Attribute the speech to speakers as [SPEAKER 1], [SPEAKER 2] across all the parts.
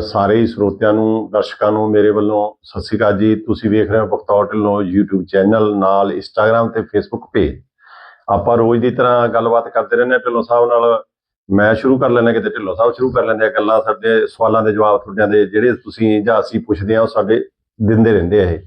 [SPEAKER 1] ਸਾਰੇ ਹੀ ਸਰੋਤਿਆਂ ਨੂੰ, ਦਰਸ਼ਕਾਂ ਨੂੰ, ਮੇਰੇ ਵੱਲੋਂ ਸਤਿ ਸ਼੍ਰੀ ਅਕਾਲ ਜੀ। ਤੁਸੀਂ ਵੇਖ ਰਹੇ ਹੋ ਬਖਤੌਰ ਢਿੱਲੋਂ YouTube ਚੈਨਲ, ਨਾਲ Instagram ਤੇ Facebook ਪੇਜ ਆਪਾਂ ਰੋਜ਼ ਦੀ ਤਰ੍ਹਾਂ ਗੱਲਬਾਤ ਕਰਦੇ ਰਹਿੰਦੇ ਹਾਂ ਢਿੱਲੋਂ ਸਾਹਿਬ ਨਾਲ। ਮੈਂ ਸ਼ੁਰੂ ਕਰ ਲੈਣਾ ਕਿਤੇ ਢਿੱਲੋਂ ਸਾਹਿਬ ਸ਼ੁਰੂ ਕਰ ਲੈਂਦੇ ਆ ਗੱਲਾਂ ਸਾਡੇ, ਸਵਾਲਾਂ ਦੇ ਜਵਾਬ ਤੁਹਾਡਿਆਂ ਦੇ, ਜਿਹੜੇ ਤੁਸੀਂ ਜਾਂ ਅਸੀਂ ਪੁੱਛਦੇ ਆ ਉਹ ਸਾਡੇ ਦਿੰਦੇ ਰਹਿੰਦੇ ਆ ਇਹ।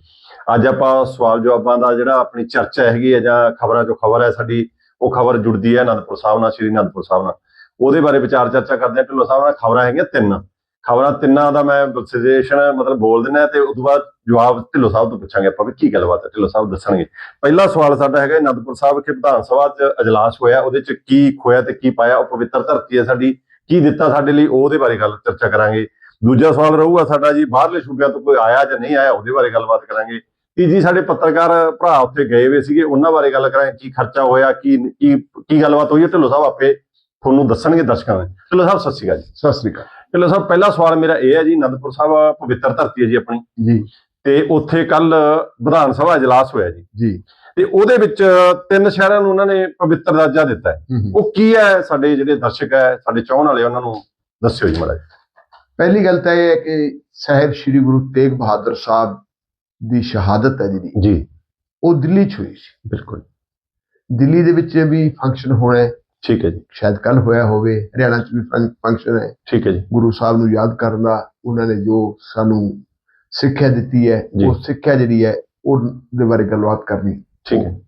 [SPEAKER 1] ਅੱਜ ਆਪਾਂ ਸਵਾਲ ਜਵਾਬਾਂ ਦਾ ਜਿਹੜਾ ਆਪਣੀ ਚਰਚਾ ਹੈਗੀ ਹੈ ਜਾਂ ਖਬਰਾਂ ਚੋਂ ਖਬਰ ਹੈ ਸਾਡੀ, ਉਹ ਖਬਰ ਜੁੜਦੀ ਹੈ ਅਨੰਦਪੁਰ ਸਾਹਿਬ ਨਾਲ, ਸ਼੍ਰੀ ਅਨੰਦਪੁਰ ਸਾਹਿਬ ਨਾਲ। ਉਹਦੇ ਬਾਰੇ ਵਿਚਾਰ ਚਰਚਾ ਕਰਦੇ ਆ ਢਿੱਲੋਂ ਸਾਹਿਬ ਨਾਲ। ਖਬਰਾਂ ਹੈਗੀਆਂ ਤਿੰਨ। ਖਬਰਾਂ ਤਿੰਨਾਂ ਦਾ ਮੈਂ ਸੁਜੈਸ਼ਨ ਮਤਲਬ ਬੋਲ ਦਿੰਦਾ ਤੇ ਉਸ ਤੋਂ ਬਾਅਦ ਜਵਾਬ ਢਿੱਲੋਂ ਸਾਹਿਬ ਤੋਂ ਪੁੱਛਾਂਗੇ ਆਪਾਂ ਵੀ ਕੀ ਗੱਲਬਾਤ ਹੈ, ਢਿੱਲੋਂ ਸਾਹਿਬ ਦੱਸਣਗੇ। ਪਹਿਲਾ ਸਵਾਲ ਸਾਡਾ ਹੈਗਾ ਅਨੰਦਪੁਰ ਸਾਹਿਬ ਵਿਖੇ ਵਿਧਾਨ ਸਭਾ 'ਚ ਅਜਲਾਸ ਹੋਇਆ, ਉਹਦੇ 'ਚ ਕੀ ਖੋਇਆ ਤੇ ਕੀ ਪਾਇਆ, ਉਹ ਪਵਿੱਤਰ ਧਰਤੀ ਹੈ ਸਾਡੀ, ਕੀ ਦਿੱਤਾ ਸਾਡੇ ਲਈ, ਉਹਦੇ ਬਾਰੇ ਗੱਲ ਚਰਚਾ ਕਰਾਂਗੇ। ਦੂਜਾ ਸਵਾਲ ਰਹੂਗਾ ਸਾਡਾ ਜੀ, ਬਾਹਰਲੇ ਸੂਬਿਆਂ ਤੋਂ ਕੋਈ ਆਇਆ ਜਾਂ ਨਹੀਂ ਆਇਆ, ਉਹਦੇ ਬਾਰੇ ਗੱਲਬਾਤ ਕਰਾਂਗੇ। ਤੀਜੀ ਸਾਡੇ ਪੱਤਰਕਾਰ ਭਰਾ ਉੱਥੇ ਗਏ ਹੋਏ ਸੀਗੇ, ਉਹਨਾਂ ਬਾਰੇ ਗੱਲ ਕਰਾਂਗੇ, ਕੀ ਖਰਚਾ ਹੋਇਆ, ਕੀ ਕੀ ਕੀ ਗੱਲਬਾਤ ਹੋਈ ਹੈ, ਢਿੱਲੋਂ ਸਾਹਿਬ ਆਪੇ ਤੁਹਾਨੂੰ ਦੱਸਣਗੇ ਦਰਸ਼ਕਾਂ ਨੂੰ ਢਿੱਲੋਂ ਸਾਹਿਬ ਸਤਿ ਸ਼੍ਰੀ ਅਕਾਲ ਜੀ।
[SPEAKER 2] ਸਤਿ ਸ੍ਰੀ ਅਕਾਲ।
[SPEAKER 1] ਢਿੱਲੋਂ ਸਾਹਿਬ ਪਹਿਲਾ ਸਵਾਲ ਮੇਰਾ ਇਹ ਹੈ ਜੀ ਅਨੰਦਪੁਰ ਸਾਹਿਬ ਪਵਿੱਤਰ ਧਰਤੀ ਹੈ ਜੀ ਆਪਣੀ।
[SPEAKER 2] ਜੀ।
[SPEAKER 1] ਤੇ ਉੱਥੇ ਕੱਲ ਵਿਧਾਨ ਸਭਾ ਇਜਲਾਸ ਹੋਇਆ ਜੀ।
[SPEAKER 2] ਜੀ।
[SPEAKER 1] ਤੇ ਉਹਦੇ ਵਿੱਚ ਤਿੰਨ ਸ਼ਹਿਰਾਂ ਨੂੰ ਉਹਨਾਂ ਨੇ ਪਵਿੱਤਰ ਦਰਜਾ ਦਿੱਤਾ। ਉਹ ਕੀ ਹੈ ਸਾਡੇ ਜਿਹੜੇ ਦਰਸ਼ਕ ਹੈ ਸਾਡੇ ਚਾਹਣ ਵਾਲੇ ਉਹਨਾਂ ਨੂੰ ਦੱਸਿਓ ਜੀ ਮਾੜਾ ਜੀ
[SPEAKER 2] ਪਹਿਲੀ ਗੱਲ ਤਾਂ ਇਹ ਹੈ ਕਿ ਸਾਹਿਬ ਸ੍ਰੀ ਗੁਰੂ ਤੇਗ ਬਹਾਦਰ ਸਾਹਿਬ ਦੀ ਸ਼ਹਾਦਤ ਹੈ ਜਿਹੜੀ
[SPEAKER 1] ਜੀ।
[SPEAKER 2] ਉਹ ਦਿੱਲੀ 'ਚ ਹੋਈ ਸੀ।
[SPEAKER 1] ਬਿਲਕੁਲ।
[SPEAKER 2] ਦਿੱਲੀ ਦੇ ਵਿੱਚ ਵੀ ਫੰਕਸ਼ਨ ਹੋਣਾ ਹੈ।
[SPEAKER 1] ਠੀਕ ਹੈ ਜੀ।
[SPEAKER 2] ਸ਼ਾਇਦ ਕੱਲ ਹੋਇਆ ਹੋਵੇ ਹਰਿਆਣਾ 'ਚ ਵੀ ਫੰਕਸ਼ਨ ਹੈ।
[SPEAKER 1] ਠੀਕ ਹੈ ਜੀ।
[SPEAKER 2] ਗੁਰੂ ਸਾਹਿਬ ਨੂੰ ਯਾਦ ਕਰਨ ਦਾ ਉਹਨਾਂ ਨੇ ਜੋ ਸਾਨੂੰ ਸਿੱਖਿਆ ਦਿੱਤੀ ਹੈ। ਉਹ ਸਿੱਖਿਆ ਜਿਹੜੀ ਹੈ ਉਹ ਦੇ ਬਾਰੇ ਗੱਲਬਾਤ ਕਰਨੀ।
[SPEAKER 1] ਠੀਕ ਹੈ।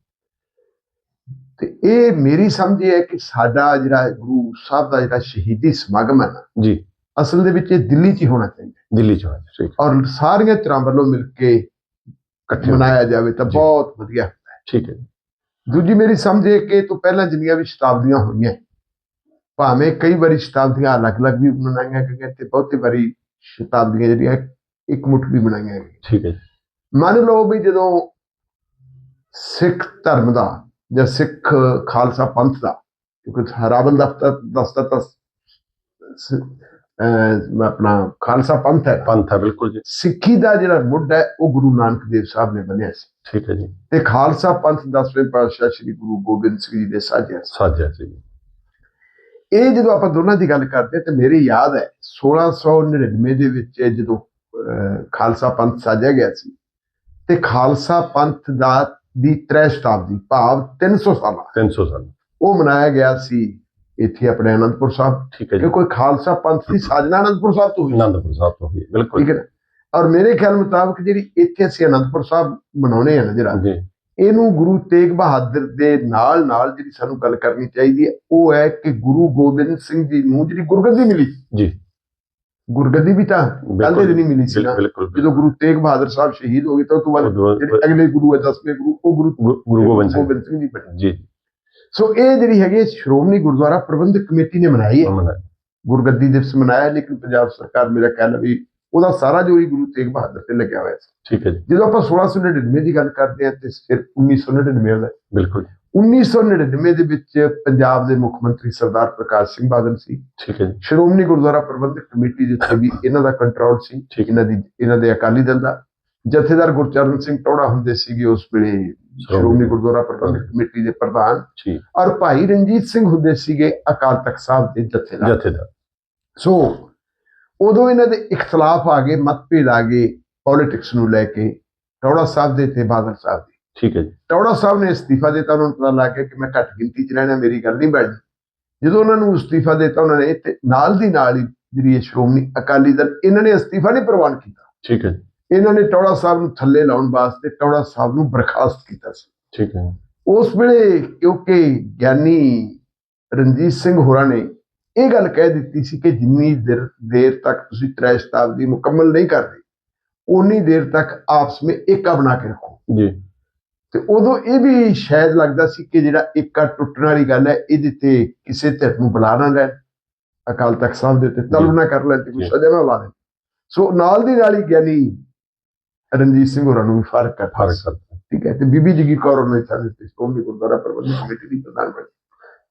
[SPEAKER 2] ਤੇ ਇਹ ਮੇਰੀ ਸਮਝ ਇਹ ਹੈ ਕਿ ਸਾਡਾ ਜਿਹੜਾ ਗੁਰੂ ਸਾਹਿਬ ਦਾ ਜਿਹੜਾ ਸ਼ਹੀਦੀ ਸਮਾਗਮ ਹੈ ਨਾ
[SPEAKER 1] ਜੀ।
[SPEAKER 2] ਅਸਲ ਦੇ ਵਿੱਚ ਇਹ ਦਿੱਲੀ 'ਚ ਹੀ ਹੋਣਾ ਚਾਹੀਦਾ।
[SPEAKER 1] ਦਿੱਲੀ ਚ ਹੋਇਆ ਠੀਕ ਹੈ।
[SPEAKER 2] ਔਰ ਸਾਰੀਆਂ ਧਿਰਾਂ ਵੱਲੋਂ ਮਿਲ ਕੇ
[SPEAKER 1] ਇਕੱਠੇ
[SPEAKER 2] ਮਨਾਇਆ ਜਾਵੇ ਤਾਂ। ਬਹੁਤ ਵਧੀਆ
[SPEAKER 1] ਠੀਕ ਹੈ
[SPEAKER 2] ਦੂਜੀ ਮੇਰੀ ਸਮਝ ਇਹ ਕਿ ਤੋਂ ਪਹਿਲਾਂ ਜਿੰਨੀਆਂ ਵੀ ਸ਼ਤਾਬਦੀਆਂ ਹੋਈਆਂ ਭਾਵੇਂ ਕਈ ਵਾਰੀ ਸ਼ਤਾਬਦੀਆਂ ਅਲੱਗ-ਅਲੱਗ ਵੀ ਮਨਾਈਆਂ ਗਈਆਂ ਤੇ ਬਹੁਤੀ ਵਾਰੀ ਸ਼ਤਾਬਦੀਆਂ ਜਿਹੜੀਆਂ ਇੱਕ ਮੁੱਠ ਵੀ ਮਨਾਈਆਂ ਗਈਆਂ।
[SPEAKER 1] ਠੀਕ ਹੈ
[SPEAKER 2] ਮੰਨ ਲਓ ਵੀ ਜਦੋਂ ਸਿੱਖ ਧਰਮ ਦਾ ਜਾਂ ਸਿੱਖ ਖਾਲਸਾ ਪੰਥ ਦਾ ਕਿਉਂਕਿ ਹਰਾਵਲ ਦਫਤਰ ਦਸਤਾ ਤਾਂ ਸ- ਅਹ ਆਪਣਾ ਖਾਲਸਾ ਪੰਥ ਹੈ।
[SPEAKER 1] ਪੰਥ ਹੈ ਬਿਲਕੁਲ ਜੀ।
[SPEAKER 2] ਸਿੱਖੀ ਦਾ ਜਿਹੜਾ ਮੁੱਢ ਹੈ ਉਹ ਗੁਰੂ ਨਾਨਕ ਦੇਵ ਸਾਹਿਬ ਨੇ ਬੰਨਿਆ ਸੀ।
[SPEAKER 1] ਠੀਕ ਹੈ ਜੀ।
[SPEAKER 2] ਤੇ ਖਾਲਸਾ ਪੰਥ ਦਸਵੇਂ ਪਾਤਸ਼ਾਹ ਸ੍ਰੀ ਗੁਰੂ ਗੋਬਿੰਦ ਸਿੰਘ ਜੀ ਦੇ ਸਾਜਿਆ
[SPEAKER 1] ਸਾਜਿਆ ਸੀ। ਜੀ
[SPEAKER 2] ਇਹ ਜਦੋਂ ਆਪਾਂ ਦੋਨਾਂ ਦੀ ਗੱਲ ਕਰਦੇ ਤੇ ਮੇਰੀ ਯਾਦ ਹੈ 1699 ਦੇ ਵਿੱਚ ਜਦੋਂ ਖਾਲਸਾ ਪੰਥ ਸਾਜਿਆ ਗਿਆ ਸੀ ਤੇ ਖਾਲਸਾ ਪੰਥ ਦਾ ਦੀ ਤ੍ਰੈ ਸ਼ਤਾਬਦੀ ਭਾਵ 300 ਸਾਲਾ।
[SPEAKER 1] 300 ਸਾਲ।
[SPEAKER 2] ਉਹ ਮਨਾਇਆ ਗਿਆ ਸੀ ਇੱਥੇ ਆਪਣੇ ਅਨੰਦਪੁਰ ਸਾਹਿਬ।
[SPEAKER 1] ਠੀਕ ਹੈ ਜੀ।
[SPEAKER 2] ਕੋਈ ਖਾਲਸਾ ਪੰਥ ਦੀ ਸਾਜਨਾ ਅਨੰਦਪੁਰ ਸਾਹਿਬ ਤੋਂ ਹੋਈ।
[SPEAKER 1] ਆਨੰਦਪੁਰ ਸਾਹਿਬ ਤੋਂ ਹੋਈ ਬਿਲਕੁਲ।
[SPEAKER 2] ਠੀਕ ਹੈ? ਔਰ ਮੇਰੇ ਖਿਆਲ ਮੁਤਾਬਕ ਜਿਹੜੀ ਇੱਥੇ ਅਸੀਂ ਅਨੰਦਪੁਰ ਸਾਹਿਬ ਮਨਾਉਣੇ ਆ ਨਾ ਜਿਹੜਾ
[SPEAKER 1] ਜੀ।
[SPEAKER 2] ਇਹਨੂੰ ਗੁਰੂ ਤੇਗ ਬਹਾਦਰ ਦੇ ਨਾਲ ਨਾਲ ਜਿਹੜੀ ਸਾਨੂੰ ਗੱਲ ਕਰਨੀ ਚਾਹੀਦੀ ਹੈ ਉਹ ਹੈ ਕਿ ਗੁਰੂ ਗੋਬਿੰਦ ਸਿੰਘ ਜੀ ਨੂੰ ਜਿਹੜੀ ਗੁਰਗੱਦੀ ਮਿਲੀ।
[SPEAKER 1] ਜੀ।
[SPEAKER 2] ਗੁਰਗੱਦੀ ਵੀ ਤਾਂ ਕੱਲ ਦੇ ਦਿਨ ਹੀ ਮਿਲੀ ਸੀ ਜਦੋਂ ਗੁਰੂ ਤੇਗ ਬਹਾਦਰ ਸਾਹਿਬ ਸ਼ਹੀਦ ਹੋ ਗਏ ਤਾਂ ਉਸ ਤੋਂ ਬਾਅਦ ਜਿਹੜੇ ਅਗਲੇ ਗੁਰੂ ਹੈ ਦਸਵੇਂ ਗੁਰੂ ਉਹ ਗੁਰੂ
[SPEAKER 1] ਗੁਰੂ ਗੋਬਿੰਦ ਸਿੰਘ।
[SPEAKER 2] ਸਿੰਘ ਜੀ ਬਣੇ।
[SPEAKER 1] ਜੀ।
[SPEAKER 2] ਸੋ ਇਹ ਜਿਹੜੀ ਹੈਗੀ ਸ਼੍ਰੋਮਣੀ ਗੁਰਦੁਆਰਾ ਪ੍ਰਬੰਧਕ ਕਮੇਟੀ ਨੇ ਮਨਾਈ ਹੈ। ਗੁਰਗੱਦੀ ਦਿਵਸ ਮਨਾਇਆ ਲੇਕਿਨ ਪੰਜਾਬ ਸਰਕਾਰ ਮੇਰਾ ਕਹਿ ਲਵੇ ਉਹਦਾ ਸਾਰਾ ਜੋ ਹੀ ਗੁਰੂ ਤੇਗ ਬਹਾਦਰ ਤੇ ਲੱਗਿਆ ਹੋਇਆ ਸੀ।
[SPEAKER 1] ਠੀਕ ਹੈ ਜੀ।
[SPEAKER 2] ਜਦੋਂ ਆਪਾਂ 1699 ਦੀ ਗੱਲ ਕਰਦੇ ਹਾਂ ਤੇ ਫਿਰ 1999 ਆਉਂਦਾ ਹੈ।
[SPEAKER 1] ਬਿਲਕੁਲ
[SPEAKER 2] 1999 ਦੇ ਵਿੱਚ ਪੰਜਾਬ ਦੇ ਮੁੱਖ ਮੰਤਰੀ ਸਰਦਾਰ ਪ੍ਰਕਾਸ਼ ਸਿੰਘ ਬਾਦਲ ਸੀ।
[SPEAKER 1] ਠੀਕ ਹੈ ਜੀ।
[SPEAKER 2] ਸ਼੍ਰੋਮਣੀ ਗੁਰਦੁਆਰਾ ਪ੍ਰਬੰਧਕ ਕਮੇਟੀ ਦੇ ਉੱਤੇ ਵੀ ਇਹਨਾਂ ਦਾ ਕੰਟਰੋਲ ਸੀ।
[SPEAKER 1] ਠੀਕ
[SPEAKER 2] ਇਹਨਾਂ ਦੀ ਇਹਨਾਂ ਦੇ ਅਕਾਲੀ ਦਲ ਦਾ। ਜਥੇਦਾਰ ਗੁਰਚਰਨ ਸਿੰਘ ਟੌੜਾ ਹੁੰਦੇ ਸੀਗੇ ਉਸ ਵੇਲੇ ਸ਼੍ਰੋਮਣੀ ਗੁਰਦੁਆਰਾ ਪ੍ਰਬੰਧਕ ਕਮੇਟੀ ਦੇ ਪ੍ਰਧਾਨ। ਔਰ ਭਾਈ ਰਣਜੀਤ ਸਿੰਘ ਹੁੰਦੇ ਸੀਗੇ ਅਕਾਲ ਤਖਤ ਸਾਹਿਬ ਦੇ ਜਥੇਦਾਰ।
[SPEAKER 1] ਜਥੇਦਾਰ।
[SPEAKER 2] ਸੋ ਉਦੋਂ ਇਹਨਾਂ ਦੇ ਇਖਤਲਾਫ ਆ ਗਏ ਮਤਭੇਦ ਆ ਗਏ ਪੋਲਿਟਿਕਸ ਨੂੰ ਲੈ ਕੇ ਟੌੜਾ ਸਾਹਿਬ ਦੇ ਤੇ ਬਾਦਲ ਸਾਹਿਬ ਦੇ।
[SPEAKER 1] ਠੀਕ ਹੈ ਜੀ।
[SPEAKER 2] ਟੌੜਾ ਸਾਹਿਬ ਨੇ ਅਸਤੀਫਾ ਦਿੱਤਾ ਉਹਨਾਂ ਨੂੰ ਪਤਾ ਲੱਗ ਗਿਆ ਕਿ ਮੈਂ ਘੱਟ ਗਿਣਤੀ 'ਚ ਰਹਿਣਾ ਮੇਰੀ ਗੱਲ ਨਹੀਂ ਬਣਨੀ ਜਦੋਂ ਉਹਨਾਂ ਨੂੰ ਅਸਤੀਫਾ ਦਿੱਤਾ ਉਹਨਾਂ ਨੇ ਤੇ ਨਾਲ ਦੀ ਨਾਲ ਹੀ ਜਿਹੜੀ ਸ਼੍ਰੋਮਣੀ ਅਕਾਲੀ ਦਲ ਇਹਨਾਂ ਨੇ ਅਸਤੀਫਾ ਨਹੀਂ ਪ੍ਰਵਾਨ ਕੀਤਾ।
[SPEAKER 1] ਠੀਕ ਹੈ ਜੀ।
[SPEAKER 2] ਇਹਨਾਂ ਨੇ ਟੌੜਾ ਸਾਹਿਬ ਨੂੰ ਥੱਲੇ ਲਾਉਣ ਵਾਸਤੇ ਟੌੜਾ ਸਾਹਿਬ ਨੂੰ ਬਰਖਾਸਤ ਕੀਤਾ ਸੀ।
[SPEAKER 1] ਠੀਕ ਹੈ।
[SPEAKER 2] ਉਸ ਵੇਲੇ ਕਿਉਂਕਿ ਗਿਆਨੀ ਰਣਜੀਤ ਸਿੰਘ ਹੋਰਾਂ ਨੇ ਇਹ ਗੱਲ ਕਹਿ ਦਿੱਤੀ ਸੀ ਕਿ ਜਿੰਨੀ ਦੇਰ ਦੇਰ ਤੱਕ ਤੁਸੀਂ ਤ੍ਰੈ ਸ਼ਤਾਬਦੀ ਮੁਕੰਮਲ ਨਹੀਂ ਕਰਦੇ ਉਨੀ ਦੇਰ ਤੱਕ ਆਪਸ ਵਿੱਚ ਏਕਾ ਬਣਾ ਕੇ ਰੱਖੋ।
[SPEAKER 1] ਜੀ।
[SPEAKER 2] ਤੇ ਉਦੋਂ ਇਹ ਵੀ ਸ਼ਾਇਦ ਲੱਗਦਾ ਸੀ ਕਿ ਜਿਹੜਾ ਏਕਾ ਟੁੱਟਣ ਵਾਲੀ ਗੱਲ ਹੈ ਇਹਦੇ ਤੇ ਕਿਸੇ ਧਿਰ ਨੂੰ ਬੁਲਾ ਨਾ ਲੈਣ। ਅਕਾਲ ਤਖਤ ਸਾਹਿਬ ਦੇ ਉੱਤੇ ਤਲਬ ਨਾ ਕਰ ਲੈਣ ਤੇ ਕੋਈ। ਸਜ਼ਾ ਨਾ ਲਾ ਦੇਣ। ਸੋ ਨਾਲ ਦੀ ਨਾਲ ਹੀ ਗਿਆਨੀ ਰਣਜੀਤ ਸਿੰਘ ਹੋਰਾਂ ਨੂੰ ਵੀ ਫ਼ਰਕ ਕਰਤਾ
[SPEAKER 1] ਫ਼ਰਕ
[SPEAKER 2] ਠੀਕ ਹੈ ਤੇ ਬੀਬੀ ਜਗੀ ਕੌਰ ਉਹਨਾਂ ਨੇ ਸਾਡੇ ਤੇ ਸ਼੍ਰੋਮਣੀ ਗੁਰਦੁਆਰਾ ਪ੍ਰਬੰਧਕ ਕਮੇਟੀ ਦੀ ਪ੍ਰਧਾਨ ਬਣੀ।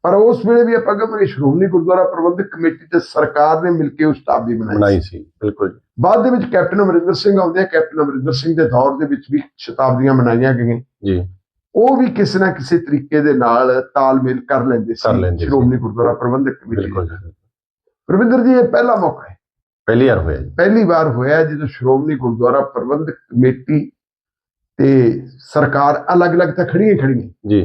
[SPEAKER 2] ਪਰ ਉਸ ਵੇਲੇ ਵੀ ਆਪਾਂ ਕਹਾਂਗੇ ਸ਼੍ਰੋਮਣੀ ਗੁਰਦੁਆਰਾ ਪ੍ਰਬੰਧਕ ਕਮੇਟੀ ਤੇ ਸਰਕਾਰ ਨੇ ਮਿਲ ਕੇ ਉਸ ਸ਼ਤਾਬਦੀ ਬਣਾਈ
[SPEAKER 1] ਸੀ। ਬਿਲਕੁਲ
[SPEAKER 2] ਬਾਅਦ ਦੇ ਵਿੱਚ ਕੈਪਟਨ ਅਮਰਿੰਦਰ ਸਿੰਘ ਆਉਂਦੇ ਆ ਕੈਪਟਨ ਅਮਰਿੰਦਰ ਸਿੰਘ ਦੇ ਦੌਰ ਦੇ ਵਿੱਚ ਵੀ ਸ਼ਤਾਬਦੀਆਂ ਮਨਾਈਆਂ ਗਈਆਂ।
[SPEAKER 1] ਜੀ।
[SPEAKER 2] ਉਹ ਵੀ ਕਿਸੇ ਨਾ ਕਿਸੇ ਤਰੀਕੇ ਦੇ ਨਾਲ ਤਾਲਮੇਲ ਕਰ ਲੈਂਦੇ ਸੀ। ਸ਼੍ਰੋਮਣੀ ਗੁਰਦੁਆਰਾ ਪ੍ਰਬੰਧਕ ਕਮੇਟੀ
[SPEAKER 1] ਬਿਲਕੁਲ
[SPEAKER 2] ਦੇ। ਰਵਿੰਦਰ ਜੀ ਇਹ ਪਹਿਲਾ ਮੌਕਾ ਹੈ।
[SPEAKER 1] ਪਹਿਲੀ ਵਾਰ ਹੋਇਆ ਜੀ।
[SPEAKER 2] ਪਹਿਲੀ ਵਾਰ ਹੋਇਆ ਜਦੋਂ ਸ਼੍ਰੋਮਣੀ ਗੁਰਦੁਆਰਾ ਪ੍ਰਬੰਧਕ ਕਮੇਟੀ ਤੇ ਸਰਕਾਰ ਅਲੱਗ-ਅਲੱਗ ਤਾਂ ਖੜੀਆਂ ਖੜੀਆਂ
[SPEAKER 1] ਜੀ।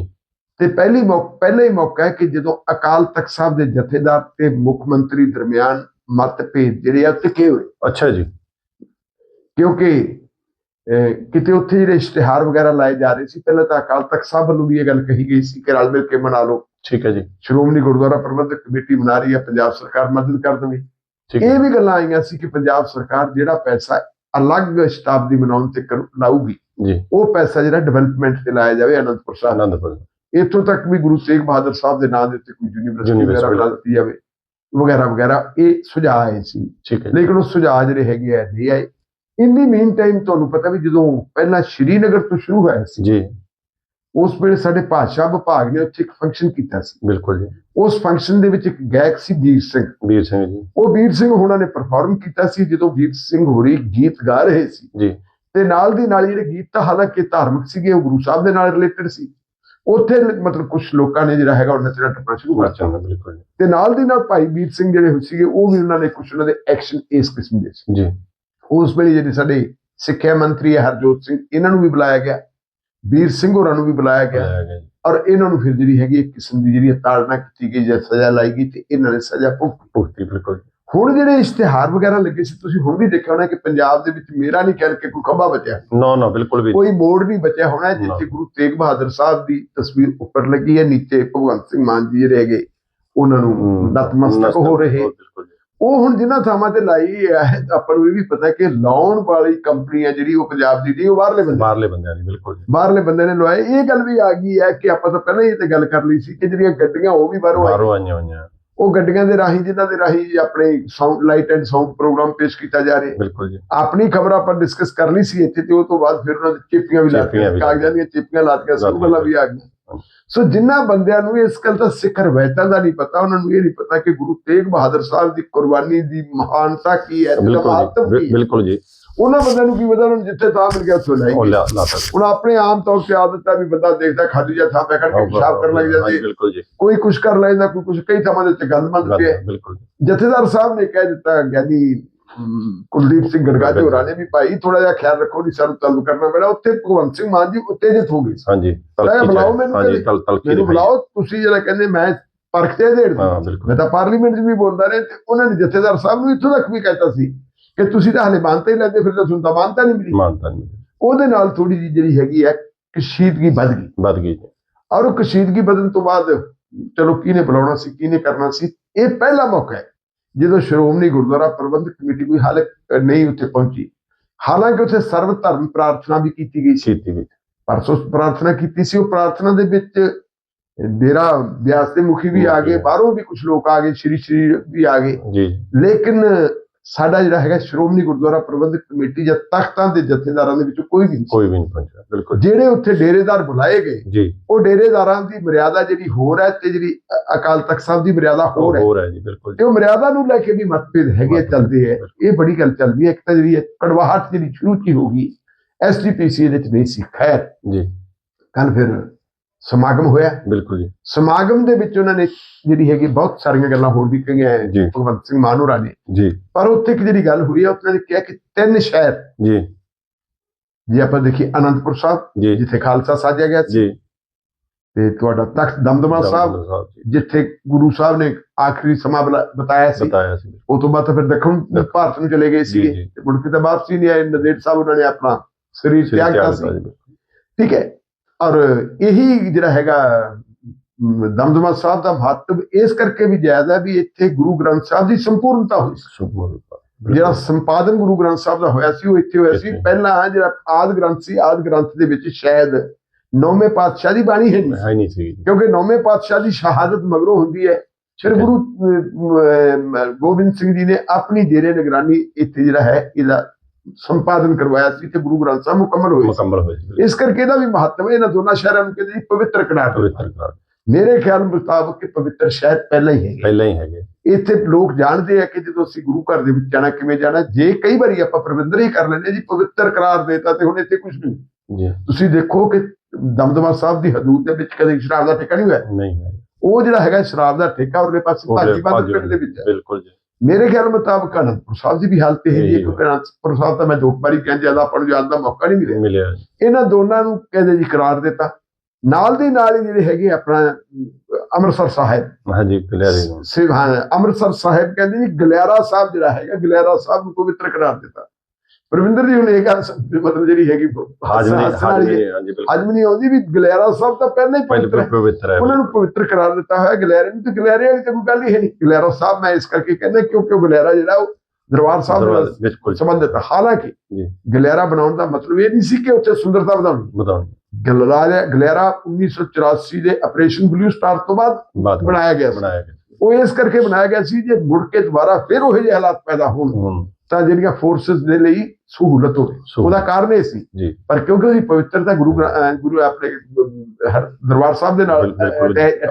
[SPEAKER 2] ਤੇ ਪਹਿਲੀ ਮੌਕਾ ਪਹਿਲਾ ਹੀ ਮੌਕਾ ਹੈ ਕਿ ਜਦੋਂ ਅਕਾਲ ਤਖਤ ਸਾਹਿਬ ਦੇ ਜਥੇਦਾਰ ਤੇ ਮੁੱਖ ਮੰਤਰੀ ਦਰਮਿਆਨ ਮਤਭੇਦ ਜਿਹੜੇ ਆ ਟਿਕੇ ਹੋਏ।
[SPEAKER 1] ਅੱਛਾ ਜੀ।
[SPEAKER 2] ਕਿਉਂਕਿ ਕਿਤੇ ਉੱਥੇ ਜਿਹੜੇ ਇਸ਼ਤਿਹਾਰ ਵਗੈਰਾ ਲਾਏ ਜਾ ਰਹੇ ਸੀ ਪਹਿਲਾਂ ਤਾਂ ਅਕਾਲ ਤਖਤ ਸਾਹਿਬ ਵੱਲੋਂ ਵੀ ਇਹ ਗੱਲ ਕਹੀ ਗਈ ਸੀ ਕਿ ਰਲ ਮਿਲ ਕੇ ਮਨਾ ਲਓ।
[SPEAKER 1] ਠੀਕ ਹੈ ਜੀ।
[SPEAKER 2] ਸ਼੍ਰੋਮਣੀ ਗੁਰਦੁਆਰਾ ਪ੍ਰਬੰਧਕ ਕਮੇਟੀ ਮਨਾ ਰਹੀ ਹੈ ਪੰਜਾਬ ਸਰਕਾਰ ਮਦਦ ਕਰ ਦੇਵੇ। ਇਹ ਵੀ ਗੱਲਾਂ ਆਈਆਂ ਸੀ ਕਿ ਪੰਜਾਬ ਸਰਕਾਰ ਜਿਹੜਾ ਪੈਸਾ ਅਲੱਗ ਸ਼ਤਾਬਦੀ ਮਨਾਉਣ ਤੇ ਲਾਊਗੀ
[SPEAKER 1] ਜੀ।
[SPEAKER 2] ਉਹ ਪੈਸਾ ਜਿਹੜਾ ਡਿਵੈਲਪਮੈਂਟ ਤੇ ਲਾਇਆ ਜਾਵੇ ਅਨੰਦਪੁਰ ਸਾਹਿਬ।
[SPEAKER 1] ਆਨੰਦਪੁਰ
[SPEAKER 2] ਇੱਥੋਂ ਤੱਕ ਵੀ ਗੁਰੂ ਤੇਗ ਬਹਾਦਰ ਸਾਹਿਬ ਦੇ ਨਾਂ ਦੇ ਉੱਤੇ ਕੋਈ ਯੂਨੀਵਰਸਿਟੀ ਵਗੈਰਾ ਬਣਾ ਦਿੱਤੀ ਜਾਵੇ ਵਗੈਰਾ ਵਗੈਰਾ ਇਹ ਸੁਝਾਅ ਆਏ ਸੀ।
[SPEAKER 1] ਠੀਕ ਹੈ।
[SPEAKER 2] ਲੇਕਿਨ ਉਹ ਸੁਝਾਅ ਜਿਹੜੇ ਹੈਗੇ ਆ ਨਹੀਂ ਆਏ। ਇਨ ਦੀ ਮੀਨ ਟਾਈਮ ਤੁਹਾਨੂੰ ਪਤਾ ਵੀ ਜਦੋਂ ਪਹਿਲਾਂ ਸ਼੍ਰੀਨਗਰ ਤੋਂ ਸ਼ੁਰੂ ਹੋਇਆ ਸੀ
[SPEAKER 1] ਜੀ।
[SPEAKER 2] ਉਸ ਵੇਲੇ ਸਾਡੇ ਭਾਸ਼ਾ ਵਿਭਾਗ ਨੇ ਉੱਥੇ ਇੱਕ ਫੰਕਸ਼ਨ ਕੀਤਾ ਸੀ।
[SPEAKER 1] ਬਿਲਕੁਲ ਜੀ।
[SPEAKER 2] ਉਸ ਫੰਕਸ਼ਨ ਦੇ ਵਿੱਚ ਇੱਕ ਗਾਇਕ ਸੀ ਵੀਰ ਸਿੰਘ।
[SPEAKER 1] ਵੀਰ ਸਿੰਘ ਜੀ।
[SPEAKER 2] ਉਹ ਵੀਰ ਸਿੰਘ ਹੋਣਾ ਨੇ ਪਰਫਾਰਮ ਕੀਤਾ ਸੀ ਜਦੋਂ ਵੀਰ ਸਿੰਘ ਹੋਰੀ ਗੀਤ ਗਾ ਰਹੇ ਸੀ।
[SPEAKER 1] ਜੀ।
[SPEAKER 2] ਤੇ ਨਾਲ ਦੀ ਨਾਲ ਜਿਹੜੇ ਗੀਤ ਤਾਂ ਹਾਲਾਂਕਿ ਧਾਰਮਿਕ ਸੀਗੇ ਉਹ ਗੁਰੂ ਸਾਹਿਬ ਦੇ ਨਾਲ ਰਿਲੇਟਡ ਸੀ। ਉੱਥੇ ਮਤਲਬ ਕੁਝ ਲੋਕਾਂ ਨੇ ਜਿਹੜਾ ਹੈਗਾ ਉਹ ਨੱਚਣਾ ਟੱਪਣਾ ਸ਼ੁਰੂ ਕਰਤਾ।
[SPEAKER 1] ਚੰਗਾ ਬਿਲਕੁਲ
[SPEAKER 2] ਤੇ ਨਾਲ ਦੀ ਨਾਲ ਭਾਈ ਵੀਰ ਸਿੰਘ ਜਿਹੜੇ ਸੀਗੇ ਉਹ ਵੀ ਉਹਨਾਂ ਨੇ ਕੁਝ ਉਹਨਾਂ ਦੇ ਐਕਸ਼ਨ ਇਸ ਕਿਸਮ ਦੇ ਸੀ।
[SPEAKER 1] ਜੀ।
[SPEAKER 2] ਉਸ ਵੇਲੇ ਜਿਹੜੇ ਸਾਡੇ ਸਿੱਖਿਆ ਮੰਤਰੀ ਹਰਜੋਤ ਸਿੰਘ ਇਹਨਾਂ ਨੂੰ ਵੀ ਬੁਲਾਇਆ ਗਿਆ। ਵੀਰ ਸਿੰਘ ਹੋਰਾਂ ਨੂੰ ਵੀ ਬੁਲਾਇਆ ਗਿਆ। ਔਰ ਇਹਨਾਂ ਨੂੰ ਫਿਰ ਜਿਹੜੀ ਹੈਗੀ ਇੱਕ ਕਿਸਮ ਦੀ ਜਿਹੜੀ ਤਾੜਨਾ ਕੀਤੀ ਗਈ ਜਾਂ ਸਜ਼ਾ ਲਾਈ ਗਈ ਤੇ ਇਹਨਾਂ ਨੇ ਸਜ਼ਾ ਭੁਗਤੀ
[SPEAKER 1] ਬਿਲਕੁਲ
[SPEAKER 2] ਹੁਣ ਜਿਹੜੇ ਇਸ਼ਤਿਹਾਰ ਵਗੈਰਾ ਲੱਗੇ ਸੀ ਤੁਸੀਂ ਹੁਣ ਵੀ ਦੇਖਿਆ ਹੋਣਾ ਕਿ ਪੰਜਾਬ ਦੇ ਵਿੱਚ ਮੇਰਾ ਨਹੀਂ ਕਹਿ ਕੇ ਕੋਈ ਖੱਬਾ ਬਚਿਆ।
[SPEAKER 1] ਨਾ ਨਾ ਬਿਲਕੁਲ ਵੀ।
[SPEAKER 2] ਕੋਈ ਮੋੜ ਨਹੀਂ ਬਚਿਆ ਹੋਣਾ ਜਿੱਥੇ। ਗੁਰੂ ਤੇਗ ਬਹਾਦਰ ਸਾਹਿਬ ਦੀ ਤਸਵੀਰ ਉੱਪਰ ਲੱਗੀ ਹੈ ਨੀਚੇ ਭਗਵੰਤ ਸਿੰਘ ਮਾਨ ਜੀ ਜਿਹੜੇ ਹੈਗੇ ਉਹਨਾਂ ਨੂੰ ਨਤਮਸਤਕ ਹੋ ਰਹੇ।
[SPEAKER 1] ਬਿਲਕੁਲ
[SPEAKER 2] ਉਹ ਹੁਣ ਜਿਨ੍ਹਾਂ ਥਾਵਾਂ ਤੇ ਲਾਈ ਹੈ ਆਪਾਂ ਨੂੰ ਇਹ ਵੀ ਪਤਾ ਕਿ ਲਾਉਣ ਵਾਲੀ ਕੰਪਨੀ ਹੈ ਜਿਹੜੀ ਉਹ ਪੰਜਾਬ ਦੀ ਨਹੀਂ ਉਹ ਬਾਹਰਲੇ ਬੰਦੇ।
[SPEAKER 1] ਬਾਹਰਲੇ ਬੰਦਿਆਂ ਦੀ ਬਿਲਕੁਲ
[SPEAKER 2] ਬਾਹਰਲੇ ਬੰਦੇ ਨੇ ਲਵਾਏ ਇਹ ਗੱਲ ਵੀ ਆ ਗਈ ਹੈ ਕਿ ਆਪਾਂ ਤਾਂ ਪਹਿਲਾਂ ਹੀ ਇਹ ਤੇ ਗੱਲ ਕਰ ਲਈ ਸੀ ਕਿ ਜਿਹੜੀਆਂ ਗੱਡੀਆਂ ਉਹ ਵੀ ਬਾਹਰੋਂ ਆਈਆਂ।
[SPEAKER 1] ਬਾਹਰੋਂ ਆਈਆਂ ਹੋਈਆਂ।
[SPEAKER 2] ਉਹ ਗੱਡੀਆਂ ਦੇ ਰਾਹੀਂ ਜਿਨ੍ਹਾਂ ਦੇ ਰਾਹੀਂ ਆਪਣੇ sound light and sound programme ਪੇਸ਼ ਕੀਤਾ ਜਾ ਰਿਹਾ।
[SPEAKER 1] ਬਿਲਕੁਲ ਜੀ।
[SPEAKER 2] ਆਪਣੀ ਖਬਰ ਆਪਾਂ ਡਿਸਕਸ ਕਰ ਲਈ ਸੀ ਇੱਥੇ ਤੇ ਉਹ ਤੋਂ ਬਾਅਦ ਫਿਰ ਉਹਨਾਂ ਦੇ ਚਿੱਪੀਆਂ ਵੀ ਲਾਤੀਆਂ ਕਾਗਜ਼ਾਂ ਦੀਆਂ ਚਿੱਪੀਆਂ ਲਾਤੀਆਂ ਸਭ। ਗੱਲਾਂ ਵੀ ਆ ਗਈਆਂ। ਸੋ ਜਿਨ੍ਹਾਂ ਬੰਦਿਆਂ ਨੂੰ ਇਸ ਗੱਲ ਦਾ ਸਿਖਰ ਵੈਤਾ ਦਾ ਨਹੀਂ ਪਤਾ ਉਹਨਾਂ ਨੂੰ ਇਹ ਨਹੀਂ ਪਤਾ ਕਿ ਗੁਰੂ ਤੇਗ ਬਹਾਦਰ ਸਾਹਿਬ ਦੀ ਕੁਰਬਾਨੀ ਦੀ ਮਹਾਨਤਾ ਕੀ ਹੈ
[SPEAKER 1] ਬਿਲਕੁਲ
[SPEAKER 2] ਮਹੱਤਵ
[SPEAKER 1] ਜੀ, ਬਿਲ-
[SPEAKER 2] ਕੀ ਹੈ।
[SPEAKER 1] ਬਿਲਕੁਲ ਜੀ।
[SPEAKER 2] ਉਹਨਾਂ ਬੰਦਿਆਂ ਨੂੰ ਕੀ ਪਤਾ ਉਹਨਾਂ ਨੂੰ ਜਿੱਥੇ ਤਾਂ ਮਿਲ ਗਿਆ ਉੱਥੋਂ
[SPEAKER 1] ਲਾਤਾ
[SPEAKER 2] ਹੁਣ ਆਪਣੇ ਆਮ ਤੌਰ ਤੇ ਆਦਤ ਹੈ ਵੀ ਬੰਦਾ ਦੇਖਦਾ ਖਾਲੀ ਜਾਂ ਥਾਂ ਪੈ ਕਰਕੇ ਪਿਸ਼ਾਬ ਕਰਨ ਲੱਗ ਜਾਂਦੇ। ਕੋਈ ਕੁਛ ਕਰ ਲੈਂਦਾ ਕੋਈ ਕੁਛ ਕਈ ਥਾਵਾਂ ਦੇ ਉੱਤੇ ਗੰਦਮੰਦ ਪਿਆ। ਜਥੇਦਾਰ ਸਾਹਿਬ ਨੇ ਕਹਿ ਦਿੱਤਾ ਗਿਆਨੀ ਕੁਲਦੀਪ ਸਿੰਘ ਗੜਗਾਜੇ ਹੋਰਾਂ ਨੇ ਵੀ ਭਾਈ ਥੋੜਾ ਜਿਹਾ ਖਿਆਲ ਰੱਖੋ ਨਹੀਂ ਸਾਨੂੰ ਚਾਲੂ ਕਰਨਾ ਪੈਣਾ। ਉੱਥੇ ਭਗਵੰਤ ਸਿੰਘ ਮਾਨ ਜੀ ਉਤੇਜਿਤ ਹੋ ਗਏ।
[SPEAKER 1] ਹਾਂਜੀ
[SPEAKER 2] ਮੈਂ
[SPEAKER 1] ਤਲਖੀ
[SPEAKER 2] ਬੁਲਾਓ ਮੈਨੂੰ
[SPEAKER 1] ਹਾਂਜੀ। ਤਲ ਤਲਖੀ
[SPEAKER 2] ਮੈਨੂੰ। ਬੁਲਾਓ। ਤੁਸੀਂ ਜਿਹੜਾ ਕਹਿੰਦੇ ਮੈਂ ਪਰਖਤੇ ਦੇੜ
[SPEAKER 1] ਹਾਂ ਬਿਲਕੁਲ।
[SPEAKER 2] ਮੈਂ ਤਾਂ ਪਾਰਲੀਮੈਂਟ 'ਚ ਵੀ ਬੋਲਦਾ ਰਿਹਾ ਤੇ ਉਹਨਾਂ ਨੇ ਜਥੇਦਾਰ ਸਾਹਿਬ ਨੂੰ ਇੱਥੋਂ ਤੱਕ ਵੀ ਕਹਿਤਾ ਸੀ ਕਿ ਤੁਸੀਂ ਤਾਂ ਹਲੇ ਮਾਨਤਾ ਹੀ ਲੈਂਦੇ ਫਿਰ ਤਾਂ ਤੁਹਾਨੂੰ ਤਾਂ ਮਾਨਤਾ ਨਹੀਂ ਮਿਲੀ।
[SPEAKER 1] ਮਾਨਤਾ ਨਹੀਂ
[SPEAKER 2] ਉਹਦੇ ਨਾਲ ਥੋੜੀ ਜਿਹੀ ਜਿਹੜੀ ਹੈਗੀ ਹੈ ਕਸ਼ੀਦਗੀ ਵੱਧ ਗਈ।
[SPEAKER 1] ਵੱਧ ਗਈ ਜੀ।
[SPEAKER 2] ਔਰ ਉਹ ਕਸ਼ੀਦਗੀ ਵਧਣ ਤੋਂ ਬਾਅਦ ਚਲੋ ਕਿਹਨੇ ਬੁਲਾਉਣਾ ਸੀ ਕਿਹਨੇ ਕਰਨਾ ਸੀ ਇਹ ਪਹਿਲਾ ਮੌਕਾ ਹੈ। ਜਦੋਂ ਸ਼੍ਰੋਮਣੀ ਗੁਰਦੁਆਰਾ ਪ੍ਰਬੰਧਕ ਕਮੇਟੀ ਕੋਈ ਹਾਲੇ ਨਹੀਂ ਉੱਥੇ ਪਹੁੰਚੀ। ਹਾਲਾਂਕਿ ਉੱਥੇ ਸਰਵ ਧਰਮ ਪ੍ਰਾਰਥਨਾ ਵੀ ਕੀਤੀ ਗਈ ਸੀ।
[SPEAKER 1] ਛੇਤੀ ਵਿੱਚ
[SPEAKER 2] ਪਰਸੋਂ ਪ੍ਰਾਰਥਨਾ ਕੀਤੀ ਸੀ ਉਹ ਪ੍ਰਾਰਥਨਾ ਦੇ ਵਿੱਚ ਡੇਰਾ ਬਿਆਸ ਦੇ ਮੁਖੀ ਵੀ ਆ ਗਏ ਬਾਹਰੋਂ ਵੀ ਕੁਝ ਲੋਕ ਆ ਗਏ ਸ਼੍ਰੀ ਸ਼੍ਰੀ ਵੀ ਆ ਗਏ।
[SPEAKER 1] ਜੀ।
[SPEAKER 2] ਲੇਕਿਨ ਸਾਡਾ ਜਿਹੜਾ ਹੈਗਾ ਸ਼੍ਰੋਮਣੀ ਗੁਰਦੁਆਰਾ ਪ੍ਰਬੰਧਕ ਕਮੇਟੀ ਜਾਂ ਤਖਤਾਂ ਦੇ ਜਥੇਦਾਰਾਂ ਦੇ ਵਿੱਚੋਂ ਕੋਈ ਵੀ ਨਹੀਂ।
[SPEAKER 1] ਕੋਈ ਵੀ ਨਹੀਂ ਪਹੁੰਚਿਆ ਬਿਲਕੁਲ।
[SPEAKER 2] ਜਿਹੜੇ ਉੱਥੇ ਡੇਰੇਦਾਰ ਬੁਲਾਏ ਗਏ
[SPEAKER 1] ਜੀ।
[SPEAKER 2] ਉਹ ਡੇਰੇਦਾਰਾਂ ਦੀ ਮਰਿਆਦਾ ਜਿਹੜੀ ਹੋਰ ਹੈ ਤੇ ਜਿਹੜੀ ਅਕਾਲ ਤਖਤ ਸਾਹਿਬ ਦੀ ਮਰਿਆਦਾ ਹੋਰ ਹੈ।
[SPEAKER 1] ਹੋਰ ਹੈ ਜੀ ਬਿਲਕੁਲ।
[SPEAKER 2] ਤੇ ਉਹ ਮਰਿਆਦਾ ਨੂੰ ਲੈ ਕੇ ਵੀ ਮਤਭੇਦ ਹੈਗੇ ਚੱਲਦੇ ਹੈ ਇਹ ਬੜੀ ਗੱਲ ਚੱਲਦੀ ਹੈ। ਇੱਕ ਤਾਂ ਜਿਹੜੀ ਕੜਵਾਹਟ ਜਿਹੜੀ ਸ਼ੁਰੂ ਚ ਹੀ ਗਈ ਐਸਜੀਪੀਸੀ ਇਹਦੇ ਚ ਨਹੀਂ ਸੀ। ਖੈਰ
[SPEAKER 1] ਜੀ।
[SPEAKER 2] ਕੱਲ ਫਿਰ ਸਮਾਗਮ ਹੋਇਆ
[SPEAKER 1] ਬਿਲਕੁਲ ਜੀ।
[SPEAKER 2] ਸਮਾਗਮ ਦੇ ਵਿੱਚ ਉਹਨਾਂ ਨੇ ਜਿਹੜੀ ਹੈਗੀ ਬਹੁਤ ਸਾਰੀਆਂ ਗੱਲਾਂ ਹੋਰ ਵੀ ਕਹੀਆਂ ਭਗਵੰਤ ਸਿੰਘ ਮਾਨ ਹੋਰਾਂ ਨੇ।
[SPEAKER 1] ਜੀ।
[SPEAKER 2] ਪਰ ਉੱਥੇ ਇੱਕ ਜਿਹੜੀ ਗੱਲ ਹੋਈ ਹੈ ਉਹਨਾਂ ਨੇ ਕਿਹਾ ਕਿ ਤਿੰਨ ਸ਼ਹਿਰ
[SPEAKER 1] ਜੀ।
[SPEAKER 2] ਜੇ ਆਪਾਂ ਦੇਖੀਏ ਅਨੰਦਪੁਰ ਸਾਹਿਬ
[SPEAKER 1] ਜੀ।
[SPEAKER 2] ਜਿੱਥੇ ਖਾਲਸਾ ਸਾਜਿਆ ਗਿਆ ਸੀ
[SPEAKER 1] ਜੀ।
[SPEAKER 2] ਤੇ ਤੁਹਾਡਾ ਤਖਤ ਦਮਦਮਾ ਸਾਹਿਬ ਜਿੱਥੇ ਗੁਰੂ ਸਾਹਿਬ ਨੇ ਆਖਰੀ ਸਮਾਂ ਬਤਾਇਆ ਸੀ।
[SPEAKER 1] ਬਤਾਇਆ ਸੀ
[SPEAKER 2] ਉਹ ਤੋਂ ਬਾਅਦ ਫਿਰ ਦੱਖਣ। ਭਾਰਤ ਨੂੰ ਚਲੇ ਗਏ। ਤੇ ਮੁੜ ਕੇ ਤਾਂ ਵਾਪਸੀ ਨਹੀਂ ਆਏ। ਨਦੇੜ ਸਾਹਿਬ ਉਹਨਾਂ ਨੇ ਆਪਣਾ ਸਰੀਰ
[SPEAKER 1] ਤਿਆਗ
[SPEAKER 2] ਸੀ। ਠੀਕ ਹੈ। ਔਰ ਇਹੀ ਜਿਹੜਾ ਹੈਗਾ ਦਮਦਮਾ ਸਾਹਿਬ ਦਾ ਮਹੱਤਵ ਇਸ ਕਰਕੇ ਵੀ ਜਾਇਜ਼ ਹੈ ਵੀ ਇੱਥੇ ਗੁਰੂ ਗ੍ਰੰਥ ਸਾਹਿਬ ਦੀ ਸੰਪੂਰਨਤਾ ਹੋਈ ਸੀ।
[SPEAKER 1] ਸੁਭਾਨ
[SPEAKER 2] ਜਿਹੜਾ ਸੰਪਾਦਨ ਗੁਰੂ ਗ੍ਰੰਥ ਸਾਹਿਬ ਦਾ ਹੋਇਆ ਸੀ ਉਹ ਇੱਥੇ ਹੋਇਆ ਸੀ। ਪਹਿਲਾਂ ਜਿਹੜਾ ਆਦ ਗ੍ਰੰਥ ਸੀ ਆਦ ਗ੍ਰੰਥ ਦੇ ਵਿੱਚ ਸ਼ਾਇਦ ਨੌਵੇਂ ਪਾਤਸ਼ਾਹ ਦੀ ਬਾਣੀ ਹੈ ਨਹੀਂ
[SPEAKER 1] ਸੀ।
[SPEAKER 2] ਕਿਉਂਕਿ ਨੌਵੇਂ ਪਾਤਸ਼ਾਹ ਦੀ ਸ਼ਹਾਦਤ ਮਗਰੋਂ ਹੁੰਦੀ ਹੈ। ਫਿਰ
[SPEAKER 1] ਹੈ।
[SPEAKER 2] ਗੁਰੂ ਗੋਬਿੰਦ ਸਿੰਘ ਜੀ ਨੇ ਆਪਣੀ ਜੇਰੇ ਨਿਗਰਾਨੀ ਇੱਥੇ ਜਿਹੜਾ ਹੈ ਇਹਦਾ ਸੰਪਾਦਨ ਕਰਵਾਇਆ ਸੀ ਤੇ ਗੁਰੂ ਗ੍ਰੰਥ ਸਾਹਿਬ ਮੁਕੰਮਲ ਹੋਏ।
[SPEAKER 1] ਮੁਕੰਮਲ ਹੋਏ
[SPEAKER 2] ਇਸ ਕਰਕੇ ਇਹਦਾ ਵੀ ਮਹੱਤਵ ਹੈ ਇਹਨਾਂ ਦੋਨਾਂ ਸ਼ਹਿਰਾਂ ਨੂੰ ਕਹਿੰਦੇ ਜੀ ਪਵਿੱਤਰ ਕਰਾਰ
[SPEAKER 1] ਪਵਿੱਤਰ ਕਰਾਰ
[SPEAKER 2] ਮੇਰੇ ਖਿਆਲ ਮੁਤਾਬਕ ਕਿ ਪਵਿੱਤਰ ਸ਼ਹਿਰ ਪਹਿਲਾਂ ਹੀ ਹੈਗੇ।
[SPEAKER 1] ਪਹਿਲਾਂ ਹੀ ਹੈਗੇ।
[SPEAKER 2] ਇੱਥੇ ਲੋਕ ਜਾਣਦੇ ਆ ਕਿ ਜਦੋਂ ਅਸੀਂ ਗੁਰੂ ਘਰ ਦੇ ਵਿੱਚ ਜਾਣਾ ਕਿਵੇਂ ਜਾਣਾ ਜੇ ਕਈ ਵਾਰੀ ਆਪਾਂ ਪ੍ਰਬੰਧਨ ਹੀ ਕਰ ਲੈਂਦੇ ਜੀ ਪਵਿੱਤਰ ਕਰਾਰ ਦੇਤਾ ਤੇ ਹੁਣ ਇੱਥੇ ਕੁਝ ਨਹੀਂ।
[SPEAKER 1] ਜੀ।
[SPEAKER 2] ਤੁਸੀਂ ਦੇਖੋ ਕਿ ਦਮਦਮਾ ਸਾਹਿਬ ਦੀ ਹਦੂਦ ਦੇ ਵਿੱਚ ਕਦੇ ਸ਼ਰਾਬ ਦਾ ਠੇਕਾ ਨਹੀਂ ਹੋਇਆ?
[SPEAKER 1] ਨਹੀਂ
[SPEAKER 2] ਉਹ ਜਿਹੜਾ ਹੈਗਾ ਸ਼ਰਾਬ ਦਾ ਠੇਕਾ ਉਹਦੇ ਪਾਸੇ ਭਾਜੀ ਬੰਦ ਪਿੰਡ ਦੇ ਵਿੱਚ
[SPEAKER 1] ਬਿਲਕੁਲ ਜੀ।
[SPEAKER 2] ਮੇਰੇ ਖਿਆਲ ਮੁਤਾਬਕ ਅਨੰਦਪੁਰ ਸਾਹਿਬ ਦੀ ਵੀ ਹਾਲਤ ਇਹ ਹੈ
[SPEAKER 1] ਜੀ।
[SPEAKER 2] ਕਿਉਂਕਿ ਅਨੰਦਪੁਰ ਸਾਹਿਬ ਤਾਂ ਮੈਂ ਦੋ ਕੁ ਵਾਰੀ ਕਹਿ ਜ਼ਿਆਦਾ ਆਪਾਂ ਨੂੰ ਜਾਣ ਦਾ ਮੌਕਾ ਨਹੀਂ ਮਿਲਿਆ।
[SPEAKER 1] ਮਿਲਿਆ
[SPEAKER 2] ਇਹਨਾਂ ਦੋਨਾਂ ਨੂੰ ਕਹਿੰਦੇ ਜੀ ਕਰਾਰ ਦਿੱਤਾ। ਨਾਲ ਦੀ ਨਾਲ ਹੀ ਜਿਹੜੇ ਹੈਗੇ ਆਪਣਾ ਅਮ, ਅੰਮ੍ਰਿਤਸਰ ਸਾਹਿਬ।
[SPEAKER 1] ਹਾਂਜੀ ਨੂੰ
[SPEAKER 2] ਸਿਵ ਹਾਂ ਅੰਮ੍ਰਿਤਸਰ ਸਾਹਿਬ ਕਹਿੰਦੇ ਜੀ ਗਲਿਆਰਾ ਸਾਹਿਬ ਜਿਹੜਾ ਹੈਗਾ ਗਲਿਆਰਾ ਸਾਹਿਬ ਨੂੰ ਪਵਿੱਤਰ ਕਰਾਰ ਦਿੱਤਾ। ਪ੍ਰਵਿੰਦਰ ਜੀ ਹੁਣ ਇਹ ਗੱਲ ਮਤਲਬ ਜਿਹੜੀ ਹੈਗੀ
[SPEAKER 1] ਹਾਜ਼ਮ ਨਹੀਂ। ਹਾਜ਼ਮ ਹਾਂਜੀ ਬਿਲਕੁਲ।
[SPEAKER 2] ਵੀ ਨਹੀਂ ਆਉਂਦੀ ਵੀ ਗਲਿਆਰਾ ਸਾਹਿਬ ਤਾਂ ਪਹਿਲਾਂ ਹੀ ਪਵਿੱਤਰ ਹੈ। ਉਹਨਾਂ ਨੂੰ ਪਵਿੱਤਰ ਕਰਾਰ ਦਿੱਤਾ ਹੋਇਆ ਗਲਿਆਰੇ ਨੂੰ ਤੇ ਗਲਿਆਰੇ ਵਾਲੀ ਤਾਂ ਕੋਈ ਗੱਲ ਹੀ ਨਹੀਂ। ਗਲਿਆਰਾ ਸਾਹਿਬ ਮੈਂ ਇਸ ਕਰਕੇ ਕਹਿੰਦਾ ਕਿਉਂਕਿ ਉਹ ਗਲਿਆਰਾ ਜਿਹੜਾ ਉਹ ਦਰਬਾਰ ਸਾਹਿਬ ਨਾਲ ਸੰਬੰਧਿਤ ਹੈ। ਹਾਲਾਂਕਿ
[SPEAKER 1] ਜੀ।
[SPEAKER 2] ਗਲਿਆਰਾ ਬਣਾਉਣ ਦਾ ਮਤਲਬ ਇਹ ਨਹੀਂ ਸੀ ਕਿ ਉੱਥੇ ਸੁੰਦਰਤਾ ਵਧਾਉਣੀ।
[SPEAKER 1] ਬਤਾਉਂ
[SPEAKER 2] ਗਲਿਆਰਾ ਗਲਿਆਰਾ 1984 ਦੇ ਆਪਰੇਸ਼ਨ ਬਲੂ ਸਟਾਰ ਤੋਂ ਬਾਅਦ ਬਣਾਇਆ ਗਿਆ
[SPEAKER 1] ਬਣਾਇਆ ਗਿਆ
[SPEAKER 2] ਉਹ ਇਸ ਕਰਕੇ ਬਣਾਇਆ ਗਿਆ ਸੀ ਜੇ ਮੁੜ ਕੇ ਦੁਬਾਰਾ ਫਿਰ ਉਹ ਜਿਹੇ ਹਾਲਾਤ ਪੈਦਾ ਹੁਣ ਤਾਂ ਜਿਹੜੀਆਂ ਫੋਰਸਸ ਦੇ ਲਈ ਸਹੂਲਤ ਹੋਵੇ। ਉਹਦਾ ਕਾਰਨ ਇਹ ਸੀ। ਪਰ ਕਿਉਂਕਿ ਉਹਦੀ ਪਵਿੱਤਰਤਾ ਗੁਰੂ ਗ੍ਰੰ- ਆਪਣੇ ਦਰਬਾਰ ਸਾਹਿਬ ਦੇ ਨਾਲ।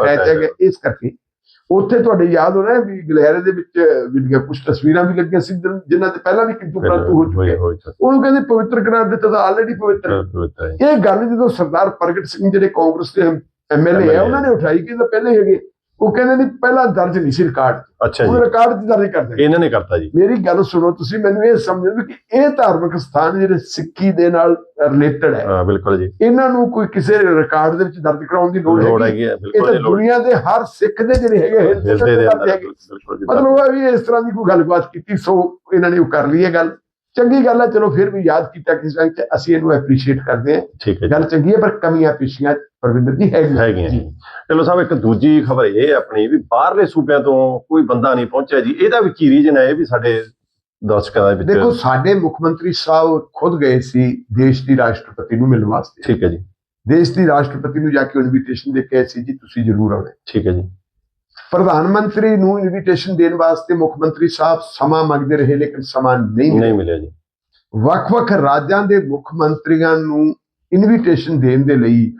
[SPEAKER 2] ਅਟੈਚ ਹੈ ਇਸ ਕਰਕੇ ਉੱਥੇ ਤੁਹਾਡੇ ਯਾਦ ਹੋਣਾ ਵੀ ਗਲਹਿਰੇ ਦੇ ਵਿੱਚ ਜਿਹੜੀਆਂ ਕੁਝ ਤਸਵੀਰਾਂ ਵੀ ਲੱਗੀਆਂ ਸੀ ਜਿਨ- ਜਿਨ੍ਹਾਂ ਤੇ ਪਹਿਲਾਂ ਵੀ ਕਿੰਤੂ ਪਰੰਤੂ ਹੋ ਚੁੱਕੇ ਉਹਨੂੰ ਕਹਿੰਦੇ ਪਵਿੱਤਰ ਕਰਾਰ ਦਿੱਤਾ ਤਾਂ ਆਲਰੇਡੀ ਪਵਿੱਤਰ। ਇਹ ਗੱਲ ਜਦੋਂ ਸਰਦਾਰ ਪ੍ਰਗਟ ਸਿੰਘ ਜਿਹੜੇ ਕਾਂਗਰਸ ਦੇ ਐਮਐਲਏ ਆ ਉਹਨਾਂ ਨੇ ਉਠਾਈ ਕਿ ਇਹ ਤਾਂ ਪਹਿਲੇ ਹੈਗੇ। ਉਹ ਕਹਿੰਦੇ ਨਹੀਂ ਪਹਿਲਾਂ ਦਰਜ ਨਹੀਂ ਸੀ ਰਿਕਾਰਡ
[SPEAKER 1] ਅੱਛਾ
[SPEAKER 2] ਉਹ
[SPEAKER 1] ਜੀ
[SPEAKER 2] ਰਿਕਾਰਡ ਚ ਦਰਜ ਕਰਦੇ।
[SPEAKER 1] ਇਹਨਾਂ ਨੇ ਕਰਤਾ ਜੀ।
[SPEAKER 2] ਮੇਰੀ ਗੱਲ ਸੁਣੋ ਤੁਸੀਂ ਮੈਨੂੰ ਇਹ ਸਮਝੋ ਕਿ ਇਹ ਧਾਰਮਿਕ ਸਥਾਨ ਜਿਹੜੇ ਸਿੱਖੀ ਦੇ ਨਾਲ ਰਿਲੇਟਡ ਹੈ।
[SPEAKER 1] ਹਾਂ ਬਿਲਕੁਲ ਜੀ।
[SPEAKER 2] ਇਹਨਾਂ ਨੂੰ ਕੋਈ ਕਿਸੇ ਰਿਕਾਰਡ ਦੇ ਵਿੱਚ ਦਰਜ ਕਰਾਉਣ ਦੀ ਲੋੜ ਹੈਗੀ।
[SPEAKER 1] ਹੈ
[SPEAKER 2] ਇਹ
[SPEAKER 1] ਬਿਲਕੁਲ ਲੋੜ।
[SPEAKER 2] ਦੁਨੀਆ ਦੇ ਹਰ ਸਿੱਖ ਦੇ ਜਿਹੜੇ ਹੈਗੇ ਹਿਰਦੇ
[SPEAKER 1] ਦੇ ਅੰਦਰ
[SPEAKER 2] ਹੈਗੇ।
[SPEAKER 1] ਬਿਲਕੁਲ ਜੀ
[SPEAKER 2] ਮਤਲਬ ਉਹ ਵੀ ਇਸ ਤਰ੍ਹਾਂ ਦੀ ਕੋਈ ਗੱਲਬਾਤ ਕੀਤੀ ਸੋ ਇਹਨਾਂ ਨੇ ਉਹ ਕਰ ਲਈ ਹੈ ਗੱਲ। ਚੰਗੀ ਗੱਲ ਹੈ ਚਲੋ ਫਿਰ ਵੀ ਯਾਦ ਕੀਤਾ ਟਾਈਮ ਤੇ ਅਸੀਂ ਇਹਨੂੰ ਐਪਰੀਸ਼ੀਏਟ ਕਰਦੇ ਹਾਂ।
[SPEAKER 1] ਠੀਕ ਹੈ
[SPEAKER 2] ਗੱਲ ਚੰਗੀ ਹੈ ਪਰ ਕਮੀਆਂ ਪੇਸ਼ੀਆਂ ਪਰਵਿੰਦਰ ਜੀ ਹੈਗੀਆਂ।
[SPEAKER 1] ਹੈਗੀਆਂ ਚਲੋ ਸਾਹਿਬ ਇੱਕ ਦੂਜੀ ਖਬਰ ਇਹ ਆਪਣੀ ਵੀ ਬਾਹਰਲੇ ਸੂਬਿਆਂ ਤੋਂ ਕੋਈ ਬੰਦਾ ਨਹੀਂ ਪਹੁੰਚਿਆ ਜੀ। ਇਹਦਾ ਵੀ ਕੀ ਰੀਜਨ ਹੈ ਇਹ ਵੀ ਸਾਡੇ ਦਰਸ਼ਕਾਂ ਦੇ
[SPEAKER 2] ਦੇਖੋ
[SPEAKER 1] ਵਿੱਚ
[SPEAKER 2] ਸਾਡੇ ਮੁੱਖ ਮੰਤਰੀ ਸਾਹਿਬ ਖੁਦ ਗਏ ਸੀ ਦੇਸ਼ ਦੀ ਰਾਸ਼ਟਰਪਤੀ ਨੂੰ ਮਿਲਣ ਵਾਸਤੇ।
[SPEAKER 1] ਠੀਕ ਹੈ ਜੀ।
[SPEAKER 2] ਦੇਸ਼ ਦੀ ਰਾਸ਼ਟਰਪਤੀ ਨੂੰ ਜਾ ਕੇ ਇਨਵੀਟੇਸ਼ਨ ਦੇ ਕੇ ਸੀ ਜੀ ਤੁਸੀਂ ਜ਼ਰੂਰ ਆਉਣਾ।
[SPEAKER 1] ਠੀਕ ਹੈ ਜੀ।
[SPEAKER 2] ਪ੍ਰਧਾਨ ਮੰਤਰੀ ਨੂੰ ਇਨਵੀਟੇਸ਼ਨ ਦੇਣ ਵਾਸਤੇ ਮੁੱਖ ਮੰਤਰੀ ਸਾਹਿਬ ਸਮਾਂ ਮੰਗਦੇ ਰਹੇ ਲੇਕਿਨ ਸਮਾਂ ਨਹੀਂ ਮਿਲਿਆ।
[SPEAKER 1] ਨਹੀਂ ਮਿਲਿਆ ਜੀ।
[SPEAKER 2] ਵੱਖ-ਵੱਖ ਰਾਜਾਂ ਦੇ ਮੁੱਖ ਮੰਤਰੀਆਂ ਨੂੰ ਇਨਵੀਟੇਸ਼ਨ ਦੇਣ ਦੇ ਲਈ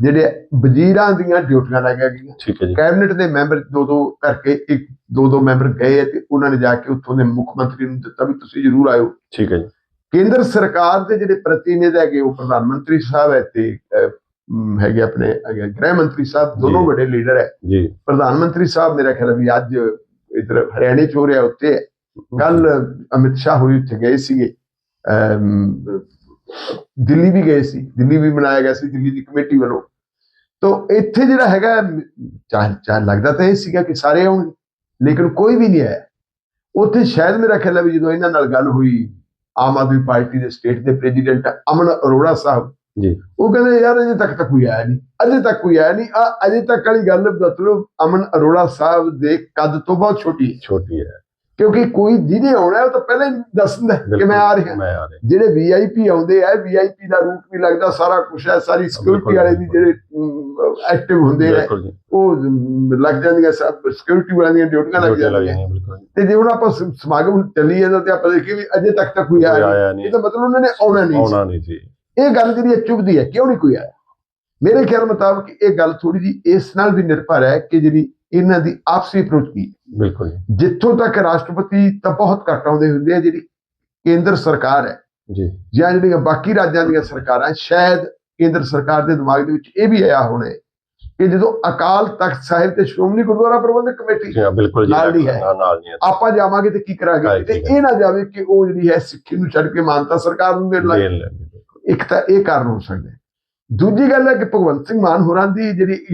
[SPEAKER 2] ਜਿਹੜੇ ਵਜ਼ੀਰਾਂ ਦੀਆਂ ਡਿਊਟੀਆਂ ਲਾਈਆਂ ਗਈਆਂ। ਕੈਬਨਿਟ ਦੇ ਮੈਂਬਰ ਦੋ ਦੋ ਕਰਕੇ ਇੱਕ ਦੋ ਦੋ ਮੈਂਬਰ ਗਏ ਤੇ ਉਹਨਾਂ ਨੇ ਜਾ ਕੇ ਉੱਥੋਂ ਦੇ ਮੁੱਖ ਮੰਤਰੀ ਨੂੰ ਦਿੱਤਾ ਵੀ ਤੁਸੀਂ ਜ਼ਰੂਰ ਆਇਓ।
[SPEAKER 1] ਠੀਕ ਹੈ ਜੀ।
[SPEAKER 2] ਕੇਂਦਰ ਸਰਕਾਰ ਦੇ ਜਿਹੜੇ ਪ੍ਰਤੀਨਿਧ ਹੈਗੇ ਉਹ ਪ੍ਰਧਾਨ ਮੰਤਰੀ ਸਾਹਿਬ ਹੈ ਤੇ ਹੈਗੇ ਆਪਣੇ ਗ੍ਰਹਿ ਮੰਤਰੀ ਸਾਹਿਬ ਦੋਨੋਂ। ਵੱਡੇ ਲੀਡਰ ਹੈ।
[SPEAKER 1] ਜੀ।
[SPEAKER 2] ਪ੍ਰਧਾਨ ਮੰਤਰੀ ਸਾਹਿਬ ਮੇਰਾ ਖਿਆਲ ਵੀ ਅੱਜ ਇਧਰ ਹਰਿਆਣੇ ਚ ਹੋ ਰਿਹਾ ਉੱਤੇ ਕੱਲ ਅਮਿਤ ਸ਼ਾਹ ਹੋਈ ਉੱਥੇ ਗਏ ਸੀਗੇ। ਦਿੱਲੀ ਵੀ ਗਏ ਸੀ। ਦਿੱਲੀ ਵੀ ਬਣਾਇਆ ਗਿਆ ਸੀ ਦਿੱਲੀ ਦੀ ਕਮੇਟੀ ਵੱਲੋਂ। ਤੋਂ ਇੱਥੇ ਜਿਹੜਾ ਹੈਗਾ ਚਾਹ ਚਾਹ ਲੱਗਦਾ ਤਾਂ ਇਹ ਸੀਗਾ ਕਿ ਸਾਰੇ ਆਉਣ ਲੇਕਿਨ ਕੋਈ ਵੀ ਨਹੀਂ ਆਇਆ। ਉੱਥੇ ਸ਼ਾਇਦ ਮੇਰਾ ਖਿਆਲ ਹੈ ਵੀ ਜਦੋਂ ਇਹਨਾਂ ਨਾਲ ਗੱਲ ਹੋਈ ਆਮ ਆਦਮੀ ਪਾਰਟੀ ਦੇ ਸਟੇਟ ਦੇ ਪ੍ਰੈਜ਼ੀਡੈਂਟ ਅਮਨ ਅਰੋੜਾ ਸਾਹਿਬ
[SPEAKER 1] ਜੀ।
[SPEAKER 2] ਉਹ ਕਹਿੰਦੇ ਯਾਰ ਅਜੇ ਤੱਕ ਤਾਂ ਕੋਈ ਆਇਆ ਨਹੀਂ। ਅਜੇ ਤੱਕ ਕੋਈ ਆਇਆ ਨਹੀਂ। ਆ ਅਜੇ ਤੱਕ ਵਾਲੀ ਗੱਲ ਮਤਲਬ ਅਮਨ ਅਰੋੜਾ ਸਾਹਿਬ ਦੇ ਕੱਦ ਤੋਂ ਬਹੁਤ ਛੋਟੀ ਹੈ।
[SPEAKER 1] ਛੋਟੀ ਹੈ।
[SPEAKER 2] ਕਿਉਂਕਿ ਕੋਈ ਜਿਹਨੇ ਆਉਣਾ ਉਹ ਤਾਂ ਪਹਿਲਾਂ ਹੀ ਦੱਸ ਦਿੰਦਾ ਕਿ ਮੈਂ ਆ ਰਿਹਾ। ਜਿਹੜੇ ਵੀਆਈਪੀ ਆਉਂਦੇ ਆ ਵੀਆਈਪੀ ਦਾ ਰੂਟ ਵੀ ਲੱਗਦਾ ਸਾਰਾ ਕੁਝ ਹੈ ਸਾਰੀ ਸਿਕਿਉਰਿਟੀ ਵਾਲੇ ਵੀ ਜਿਹੜੇ ਐਕਟਿਵ ਹੁੰਦੇ ਆ ਉਹ ਲੱਗ ਜਾਂਦੀਆਂ ਸਭ ਸਿਕਿਉਰਿਟੀ ਵਾਲਿਆਂ ਦੀਆਂ ਡਿਊਟੀਆਂ ਲੱਗ ਜਾਂਦੀਆਂ। ਤੇ ਜੇ ਹੁਣ ਆਪਾਂ ਸਮਾਗਮ ਚੱਲੀ ਜਾਂਦਾ ਤੇ ਆਪਾਂ ਦੇਖੀਏ ਵੀ ਅਜੇ ਤੱਕ ਤਾਂ ਕੋਈ ਆਇਆ ਨਹੀਂ। ਇਹਦਾ ਮਤਲਬ ਉਹਨਾਂ ਨੇ ਆਉਣਾ ਨਹੀਂ
[SPEAKER 1] ਆਉਣਾ ਨਹੀਂ ਸੀ।
[SPEAKER 2] ਇਹ ਗੱਲ ਜਿਹੜੀ ਚੁਭਦੀ ਹੈ ਕਿਉਂ ਨਹੀਂ ਕੋਈ ਆਇਆ ਮੇਰੇ ਖਿਆਲ ਮੁਤਾਬਕ ਇਹ ਗੱਲ ਥੋੜੀ ਜੀ ਇਸ ਨਾਲ ਵੀ ਨਿਰਭਰ ਹੈ ਕਿ ਜਿਹੜੀ ਇਹਨਾਂ ਦੀ ਆਪਸੀ ਅਪਰੋਚ ਕੀ।
[SPEAKER 1] ਬਿਲਕੁਲ
[SPEAKER 2] ਜਿੱਥੋਂ ਤੱਕ ਰਾਸ਼ਟਰਪਤੀ ਤਾਂ ਬਹੁਤ ਘੱਟ ਆਉਂਦੇ ਹੁੰਦੇ ਆ ਜਿਹੜੀ ਕੇਂਦਰ ਸਰਕਾਰ ਹੈ
[SPEAKER 1] ਜੀ
[SPEAKER 2] ਜਾਂ ਜਿਹੜੀਆਂ ਬਾਕੀ ਰਾਜਾਂ ਦੀਆਂ ਸਰਕਾਰਾਂ ਸ਼ਾਇਦ ਕੇਂਦਰ ਸਰਕਾਰ ਦੇ ਦਿਮਾਗ ਦੇ ਵਿੱਚ ਇਹ ਵੀ ਆਇਆ ਹੋਣਾ ਹੈ ਕਿ ਜਦੋਂ ਅਕਾਲ ਤਖਤ ਸਾਹਿਬ ਤੇ ਸ਼੍ਰੋਮਣੀ ਗੁਰਦੁਆਰਾ ਪ੍ਰਬੰਧਕ ਕਮੇਟੀ
[SPEAKER 1] ਹਾਂ, ਬਿਲਕੁਲ ਜੀ
[SPEAKER 2] ਨਾਲ ਨਹੀਂ ਹੈ। ਆਪਾਂ ਜਾਵਾਂਗੇ ਤੇ ਕੀ ਕਰਾਂਗੇ ਤੇ। ਇਹ ਨਾ ਜਾਵੇ ਕਿ ਉਹ ਜਿਹੜੀ ਹੈ ਸਿੱਖੀ ਨੂੰ ਛੱਡ ਕੇ ਮਾਨਤਾ ਸਰਕਾਰ ਨੂੰ ਦੇਣ ਲੱਗ
[SPEAKER 1] ਬਿਲਕੁਲ।
[SPEAKER 2] ਇੱਕ ਤਾਂ ਇਹ ਕਾਰਨ ਹੋ ਸਕਦਾ ਹੈ। ਦੂਜੀ ਗੱਲ ਹੈ ਕਿ ਭਗਵੰਤ ਸਿੰਘ ਮਾਨ ਹੋਰਾਂ ਦੀ ਜਿਹੜੀ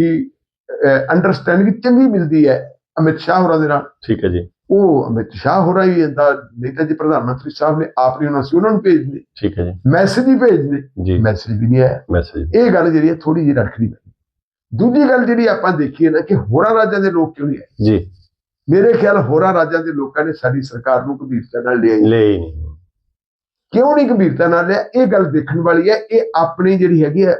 [SPEAKER 2] ਅੰਡਰਸਟੈਂਡਿੰਗ ਚੰਗੀ ਮਿਲਦੀ ਹੈ ਅਮਿਤ ਸ਼ਾਹ ਹੋਰਾਂ ਦੇ ਨਾਲ।
[SPEAKER 1] ਠੀਕ ਹੈ ਜੀ।
[SPEAKER 2] ਉਹ ਅਮਿਤ ਸ਼ਾਹ ਹੋਰਾਂ ਹੀ ਦਾ ਨੇਤਾ ਜੀ ਪ੍ਰਧਾਨ ਮੰਤਰੀ ਸਾਹਿਬ ਨੇ ਆਪ ਨੇ ਉਹਨਾਂ ਸੀ ਉਹਨਾਂ ਨੂੰ ਭੇਜਦੇ।
[SPEAKER 1] ਠੀਕ ਹੈ ਜੀ।
[SPEAKER 2] ਮੈਸੇਜ ਹੀ ਭੇਜਦੇ।
[SPEAKER 1] ਜੀ।
[SPEAKER 2] ਮੈਸੇਜ ਵੀ ਨਹੀਂ ਆਇਆ।
[SPEAKER 1] ਮੈਸੇਜ
[SPEAKER 2] ਇਹ ਗੱਲ ਜਿਹੜੀ ਹੈ ਥੋੜੀ ਜਿਹੀ ਰੱਖਣੀ ਪੈਂਦੀ ਦੂਜੀ ਗੱਲ ਜਿਹੜੀ ਆਪਾਂ ਦੇਖੀਏ ਨਾ ਕਿ ਹੋਰਾਂ ਰਾਜਾਂ ਦੇ ਲੋਕ ਕਿਉਂ ਨਹੀਂ ਆਏ?
[SPEAKER 1] ਜੀ।
[SPEAKER 2] ਮੇਰੇ ਖਿਆਲ ਹੋਰਾਂ ਰਾਜਾਂ ਦੇ ਲੋਕਾਂ ਨੇ ਸਾਡੀ ਸਰਕਾਰ ਨੂੰ ਗੰਭੀਰਤਾ ਨਾਲ ਲਿਆ ਹੀ ਨਹੀਂ।
[SPEAKER 1] ਹੀ
[SPEAKER 2] ਕਿਉਂ ਨਹੀਂ ਗੰਭੀਰਤਾ ਨਾਲ ਲਿਆ ਇਹ ਗੱਲ ਦੇਖਣ ਵਾਲੀ ਹੈ ਇਹ ਆਪਣੀ ਜਿਹੜੀ ਹੈਗੀ ਹੈ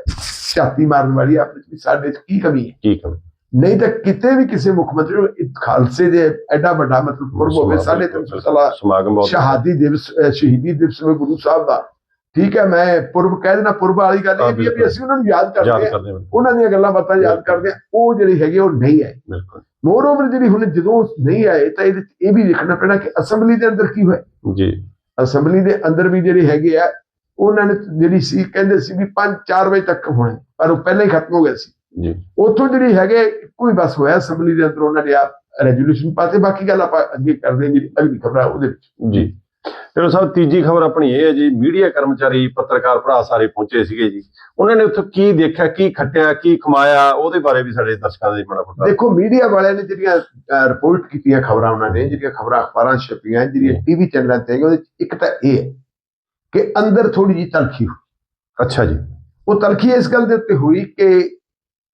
[SPEAKER 2] ਛਾਤੀ ਮਾਰਨ ਵਾਲੀ ਹੈ ਆਪਣੇ ਸਾਡੇ ਚ ਕੀ ਕਮੀ ਹੈ?
[SPEAKER 1] ਕੀ ਕੰਮ?
[SPEAKER 2] ਨਹੀਂ ਤਾਂ ਕਿਤੇ ਵੀ ਕਿਸੇ ਮੁੱਖ ਮੰਤਰੀ ਨੂੰ ਖਾਲਸੇ ਦੇ ਐਡਾ ਵੱਡਾ ਮਤਲਬ ਪੁਰਬ ਹੋਵੇ ਸਾਢੇ ਤਿੰਨ ਸੌ ਸਾਲਾ
[SPEAKER 1] ਸਮਾਗਮ ਬਹੁਤ
[SPEAKER 2] ਸ਼ਹਾਦੀ ਦਿਵਸ ਸ਼ਹੀਦੀ ਦਿਵਸ ਹੋਵੇ ਗੁਰੂ ਸਾਹਿਬ ਦਾ। ਠੀਕ ਹੈ ਮੈਂ ਪੁਰਬ ਕਹਿ ਦੇਣਾ ਪੁਰਬ ਵਾਲੀ ਗੱਲ ਇਹ ਵੀ ਹੈ ਵੀ ਅਸੀਂ ਉਹਨਾਂ ਨੂੰ ਯਾਦ ਕਰਦੇ ਹਾਂ।
[SPEAKER 1] ਹਾਂ
[SPEAKER 2] ਉਹਨਾਂ ਦੀਆਂ ਗੱਲਾਂ ਬਾਤਾਂ ਯਾਦ ਕਰਦੇ ਹਾਂ। ਉਹ ਜਿਹੜੀ ਹੈਗੀ ਉਹ ਨਹੀਂ ਹੈ
[SPEAKER 1] ਬਿਲਕੁਲ।
[SPEAKER 2] ਮੋਰ ਓਵਰ ਜਿਹੜੀ ਹੁਣ ਜਦੋਂ ਨਹੀਂ ਆਏ ਤਾਂ ਇਹ ਵੀ ਦੇਖਣਾ ਪੈਣਾ ਕਿ ਅਸੈਂਬਲੀ ਦੇ ਅੰਦਰ ਕੀ ਹੋਇਆ।
[SPEAKER 1] ਜੀ।
[SPEAKER 2] ਅਸੈਂਬਲੀ ਦੇ ਅੰਦਰ ਵੀ ਜਿਹੜੇ ਹੈਗੇ ਆ ਉਹਨਾਂ ਨੇ ਜਿਹੜੀ ਸੀ ਕਹਿੰਦੇ ਸੀ ਵੀ 5-4 ਵਜੇ ਤੱਕ ਹੋਣੇ ਪਰ ਉਹ ਪਹਿਲਾਂ ਹੀ ਖਤਮ ਹੋ ਗਿਆ ਸੀ।
[SPEAKER 1] ਜੀ।
[SPEAKER 2] ਉੱਥੋਂ ਜਿਹੜੀ ਹੈਗੇ ਕੋਈ ਬਸ ਹੋਇਆ ਅਸੈਂਬਲੀ ਦੇ ਅੰਦਰ ਉਹਨਾਂ ਨੇ ਆਪ ਰੈਜੋਲੂਸ਼ਨ ਪਾਤੇ ਬਾਕੀ ਗੱਲ ਆਪਾਂ ਅੱਗੇ ਕਰਦੇ ਹਾਂ ਜਿਹੜੀ ਅਗਲੀ ਖਬਰ ਆ ਉਹਦੇ ਵਿੱਚ।
[SPEAKER 1] ਜੀ। ਚਲੋ ਸਾਹਿਬ ਤੀਜੀ ਖਬਰ ਆਪਣੀ ਇਹ ਹੈ ਜੀ ਮੀਡੀਆ ਕਰਮਚਾਰੀ ਪੱਤਰਕਾਰ ਭਰਾ ਸਾਰੇ ਪਹੁੰਚੇ ਸੀਗੇ ਜੀ। ਉਹਨਾਂ ਨੇ ਉੱਥੇ ਕੀ ਦੇਖਿਆ ਕੀ ਖੱਟਿਆ ਕੀ ਕਮਾਇਆ ਉਹਦੇ ਬਾਰੇ ਵੀ ਸਾਡੇ ਦਰਸ਼ਕਾਂ ਦੇ ਬੜਾ ਫੋਟਾ
[SPEAKER 2] ਦੇਖੋ ਮੀਡੀਆ ਵਾਲਿਆਂ ਨੇ ਜਿਹੜੀਆਂ ਰਿਪੋਰਟ ਕੀਤੀਆਂ ਖਬਰਾਂ ਉਹਨਾਂ ਨੇ ਜਿਹੜੀਆਂ ਖਬਰਾਂ ਅਖਬਾਰਾਂ ਛਪੀਆਂ ਜਿਹੜੀਆਂ ਟੀਵੀ ਚੈਨਲਾਂ ਤੇ ਉਹਦੇ ਇੱਕ ਤਾਂ ਇਹ ਹੈ ਕਿ ਅੰਦਰ ਥੋੜੀ ਜਿਹੀ ਤਲਖੀ ਹੋਈ।
[SPEAKER 1] ਅੱਛਾ ਜੀ।
[SPEAKER 2] ਉਹ ਤਲਖੀ ਇਸ ਗੱਲ ਦੇ ਉੱਤੇ ਹੋਈ ਕਿ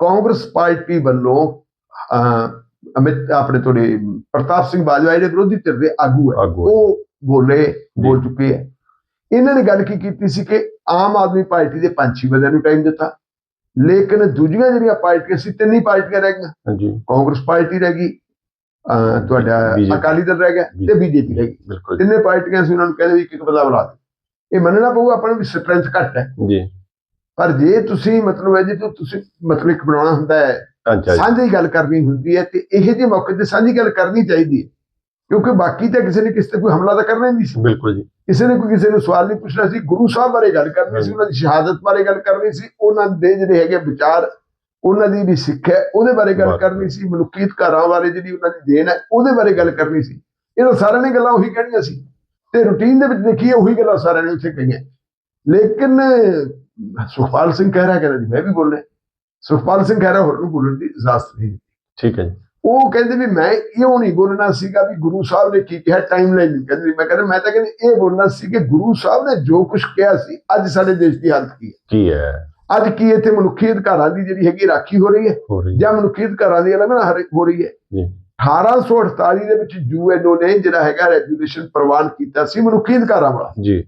[SPEAKER 2] ਕਾਂਗਰਸ ਪਾਰਟੀ ਵੱਲੋਂ ਅਮਿਤ ਆਪਣੇ ਤੁਹਾਡੇ ਪ੍ਰਤਾਪ ਸਿੰਘ ਬਾਜਵਾ ਜਿਹੜੇ ਵਿਰੋਧੀ ਧਿਰ ਦੇ ਆਗੂ ਹੈ। ਉਹ ਬੋਲੇ ਬੋਲ ਚੁੱਕੇ ਹੈ ਇਹਨਾਂ ਨੇ ਗੱਲ ਕੀ ਕੀਤੀ ਸੀ ਕਿ ਆਮ ਆਦਮੀ ਪਾਰਟੀ ਦੇ ਪੰਜ ਛੇ ਬੰਦਿਆਂ ਨੂੰ ਟਾਈਮ ਦਿੱਤਾ। ਲੇਕਿਨ ਦੂਜੀਆਂ ਜਿਹੜੀਆਂ ਪਾਰਟੀਆਂ ਸੀ ਤਿੰਨ ਹੀ ਪਾਰਟੀਆਂ ਰਹਿ ਗਈਆਂ।
[SPEAKER 1] ਹਾਂਜੀ।
[SPEAKER 2] ਕਾਂਗਰਸ ਪਾਰਟੀ ਰਹਿ ਗਈ ਤੁਹਾਡਾ ਅਕਾਲੀ ਦਲ ਰਹਿ ਗਿਆ ਤੇ ਬੀਜੇਪੀ। ਰਹਿ ਗਈ। ਤਿੰਨੇ ਪਾਰਟੀਆਂ ਸੀ ਉਹਨਾਂ ਨੂੰ ਕਹਿੰਦੇ ਵੀ ਇੱਕ ਇੱਕ ਬੰਦਾ ਬੁਲਾ ਦੇ ਇਹ ਮੰਨਣਾ ਪਊਗਾ ਆਪਾਂ ਨੂੰ ਵੀ ਸਟਰੈਂਥ ਘੱਟ ਹੈ।
[SPEAKER 1] ਜੀ।
[SPEAKER 2] ਪਰ ਜੇ ਤੁਸੀਂ ਮਤਲਬ ਹੈ ਜੇ ਤੁਸੀਂ ਮਤਲਬ ਇੱਕ ਬਣਾਉਣਾ ਹੁੰਦਾ ਹੈ ਸਾਂਝੀ ਗੱਲ ਕਰਨੀ ਹੁੰਦੀ ਹੈ ਤੇ ਇਹੋ ਜਿਹੇ ਮੌਕੇ ਤੇ ਸਾਂਝੀ ਗੱਲ ਕਰਨੀ ਚਾਹੀਦੀ ਹੈ। ਕਿਉਂਕਿ ਬਾਕੀ ਤਾਂ ਕਿਸੇ ਨੇ ਕਿਸੇ ਤੇ ਕੋਈ ਹਮਲਾ ਤਾਂ ਕਰਨਾ ਹੀ ਨਹੀਂ ਸੀ।
[SPEAKER 1] ਬਿਲਕੁਲ ਜੀ।
[SPEAKER 2] ਕਿਸੇ ਨੇ ਕੋਈ ਕਿਸੇ ਨੂੰ ਸਵਾਲ ਨਹੀਂ ਪੁੱਛਣਾ ਸੀ ਗੁਰੂ ਸਾਹਿਬ ਬਾਰੇ ਗੱਲ ਕਰਨੀ ਸੀ ਉਹਨਾਂ ਦੀ ਸ਼ਹਾਦਤ ਬਾਰੇ ਗੱਲ ਕਰਨੀ ਸੀ ਉਹਨਾਂ ਦੇ ਜਿਹੜੇ ਹੈਗੇ ਵਿਚਾਰ ਉਹਨਾਂ ਦੀ ਵੀ ਸਿੱਖ ਹੈ ਉਹਦੇ ਬਾਰੇ ਗੱਲ। ਕਰਨੀ ਸੀ ਮਨੁੱਖੀ ਅਧਿਕਾਰਾਂ ਬਾਰੇ ਜਿਹੜੀ ਉਹਨਾਂ ਦੀ ਦੇਣ ਹੈ ਉਹਦੇ ਬਾਰੇ ਗੱਲ ਕਰਨੀ ਸੀ। ਇਹਨਾਂ ਸਾਰਿਆਂ ਨੇ ਗੱਲਾਂ ਉਹੀ ਕਹਿਣੀਆਂ ਸੀ। ਤੇ ਰੁਟੀਨ ਦੇ ਵਿੱਚ ਦੇਖੀਏ ਉਹੀ ਗੱਲਾਂ ਸਾਰਿਆਂ ਨੇ ਉੱਥੇ ਕਹੀਆਂ। ਲੇਕਿਨ ਸੁਖਪਾਲ ਸਿੰਘ ਕਹਿ ਰਿਹਾ ਕਹਿੰਦਾ ਜੀ ਮੈਂ ਵੀ ਬੋਲਣਾ ਸੁਖਪਾਲ ਸਿੰਘ ਕਹਿ ਰਿਹਾ ਹੋਰ ਨੂੰ ਬੋਲਣ ਦੀ ਇਜਾਜ਼ਤ ਨਹੀਂ
[SPEAKER 1] ਠੀਕ ਹੈ ਜੀ।
[SPEAKER 2] ਉਹ ਕਹਿੰਦੇ ਵੀ ਮੈਂ ਇਹੋ ਨਹੀਂ ਬੋਲਣਾ ਸੀਗਾ ਵੀ ਗੁਰੂ ਸਾਹਿਬ ਨੇ ਕੀ ਕਿਹਾ ਟਾਈਮ ਲਾਈਨ ਨਹੀਂ। ਕਹਿੰਦੇ ਮੈਂ ਕਹਿੰਦਾ ਮੈਂ ਤਾਂ ਕਹਿੰਦੇ ਇਹ ਬੋਲਣਾ ਸੀ ਕਿ ਗੁਰੂ ਸਾਹਿਬ ਨੇ ਜੋ ਕੁਝ ਕਿਹਾ ਸੀ ਅੱਜ ਸਾਡੇ ਦੇਸ਼ ਦੀ ਹਾਲਤ ਕੀ ਹੈ?
[SPEAKER 1] ਕੀ ਹੈ?
[SPEAKER 2] ਅੱਜ ਕੀ ਇੱਥੇ ਮਨੁੱਖੀ ਅਧਿਕਾਰਾਂ ਦੀ ਜਿਹੜੀ ਹੈਗੀ ਰਾਖੀ ਹੋ ਰਹੀ ਹੈ? ਜਾਂ ਮਨੁੱਖੀ ਅਧਿਕਾਰਾਂ ਦੀ ਹਰ- ਹੋ ਰਹੀ ਹੈ?
[SPEAKER 1] ਜੀ।
[SPEAKER 2] 1848 ਦੇ ਵਿੱਚ ਯੂਐਨਓ ਨੇ ਜਿਹੜਾ ਹੈਗਾ ਰੈਗੂਲੇਸ਼ਨ ਪ੍ਰਵਾਨ ਕੀਤਾ ਸੀ ਮਨੁੱਖੀ ਅਧਿਕਾਰਾਂ ਵਾਲਾ।
[SPEAKER 1] ਜੀ।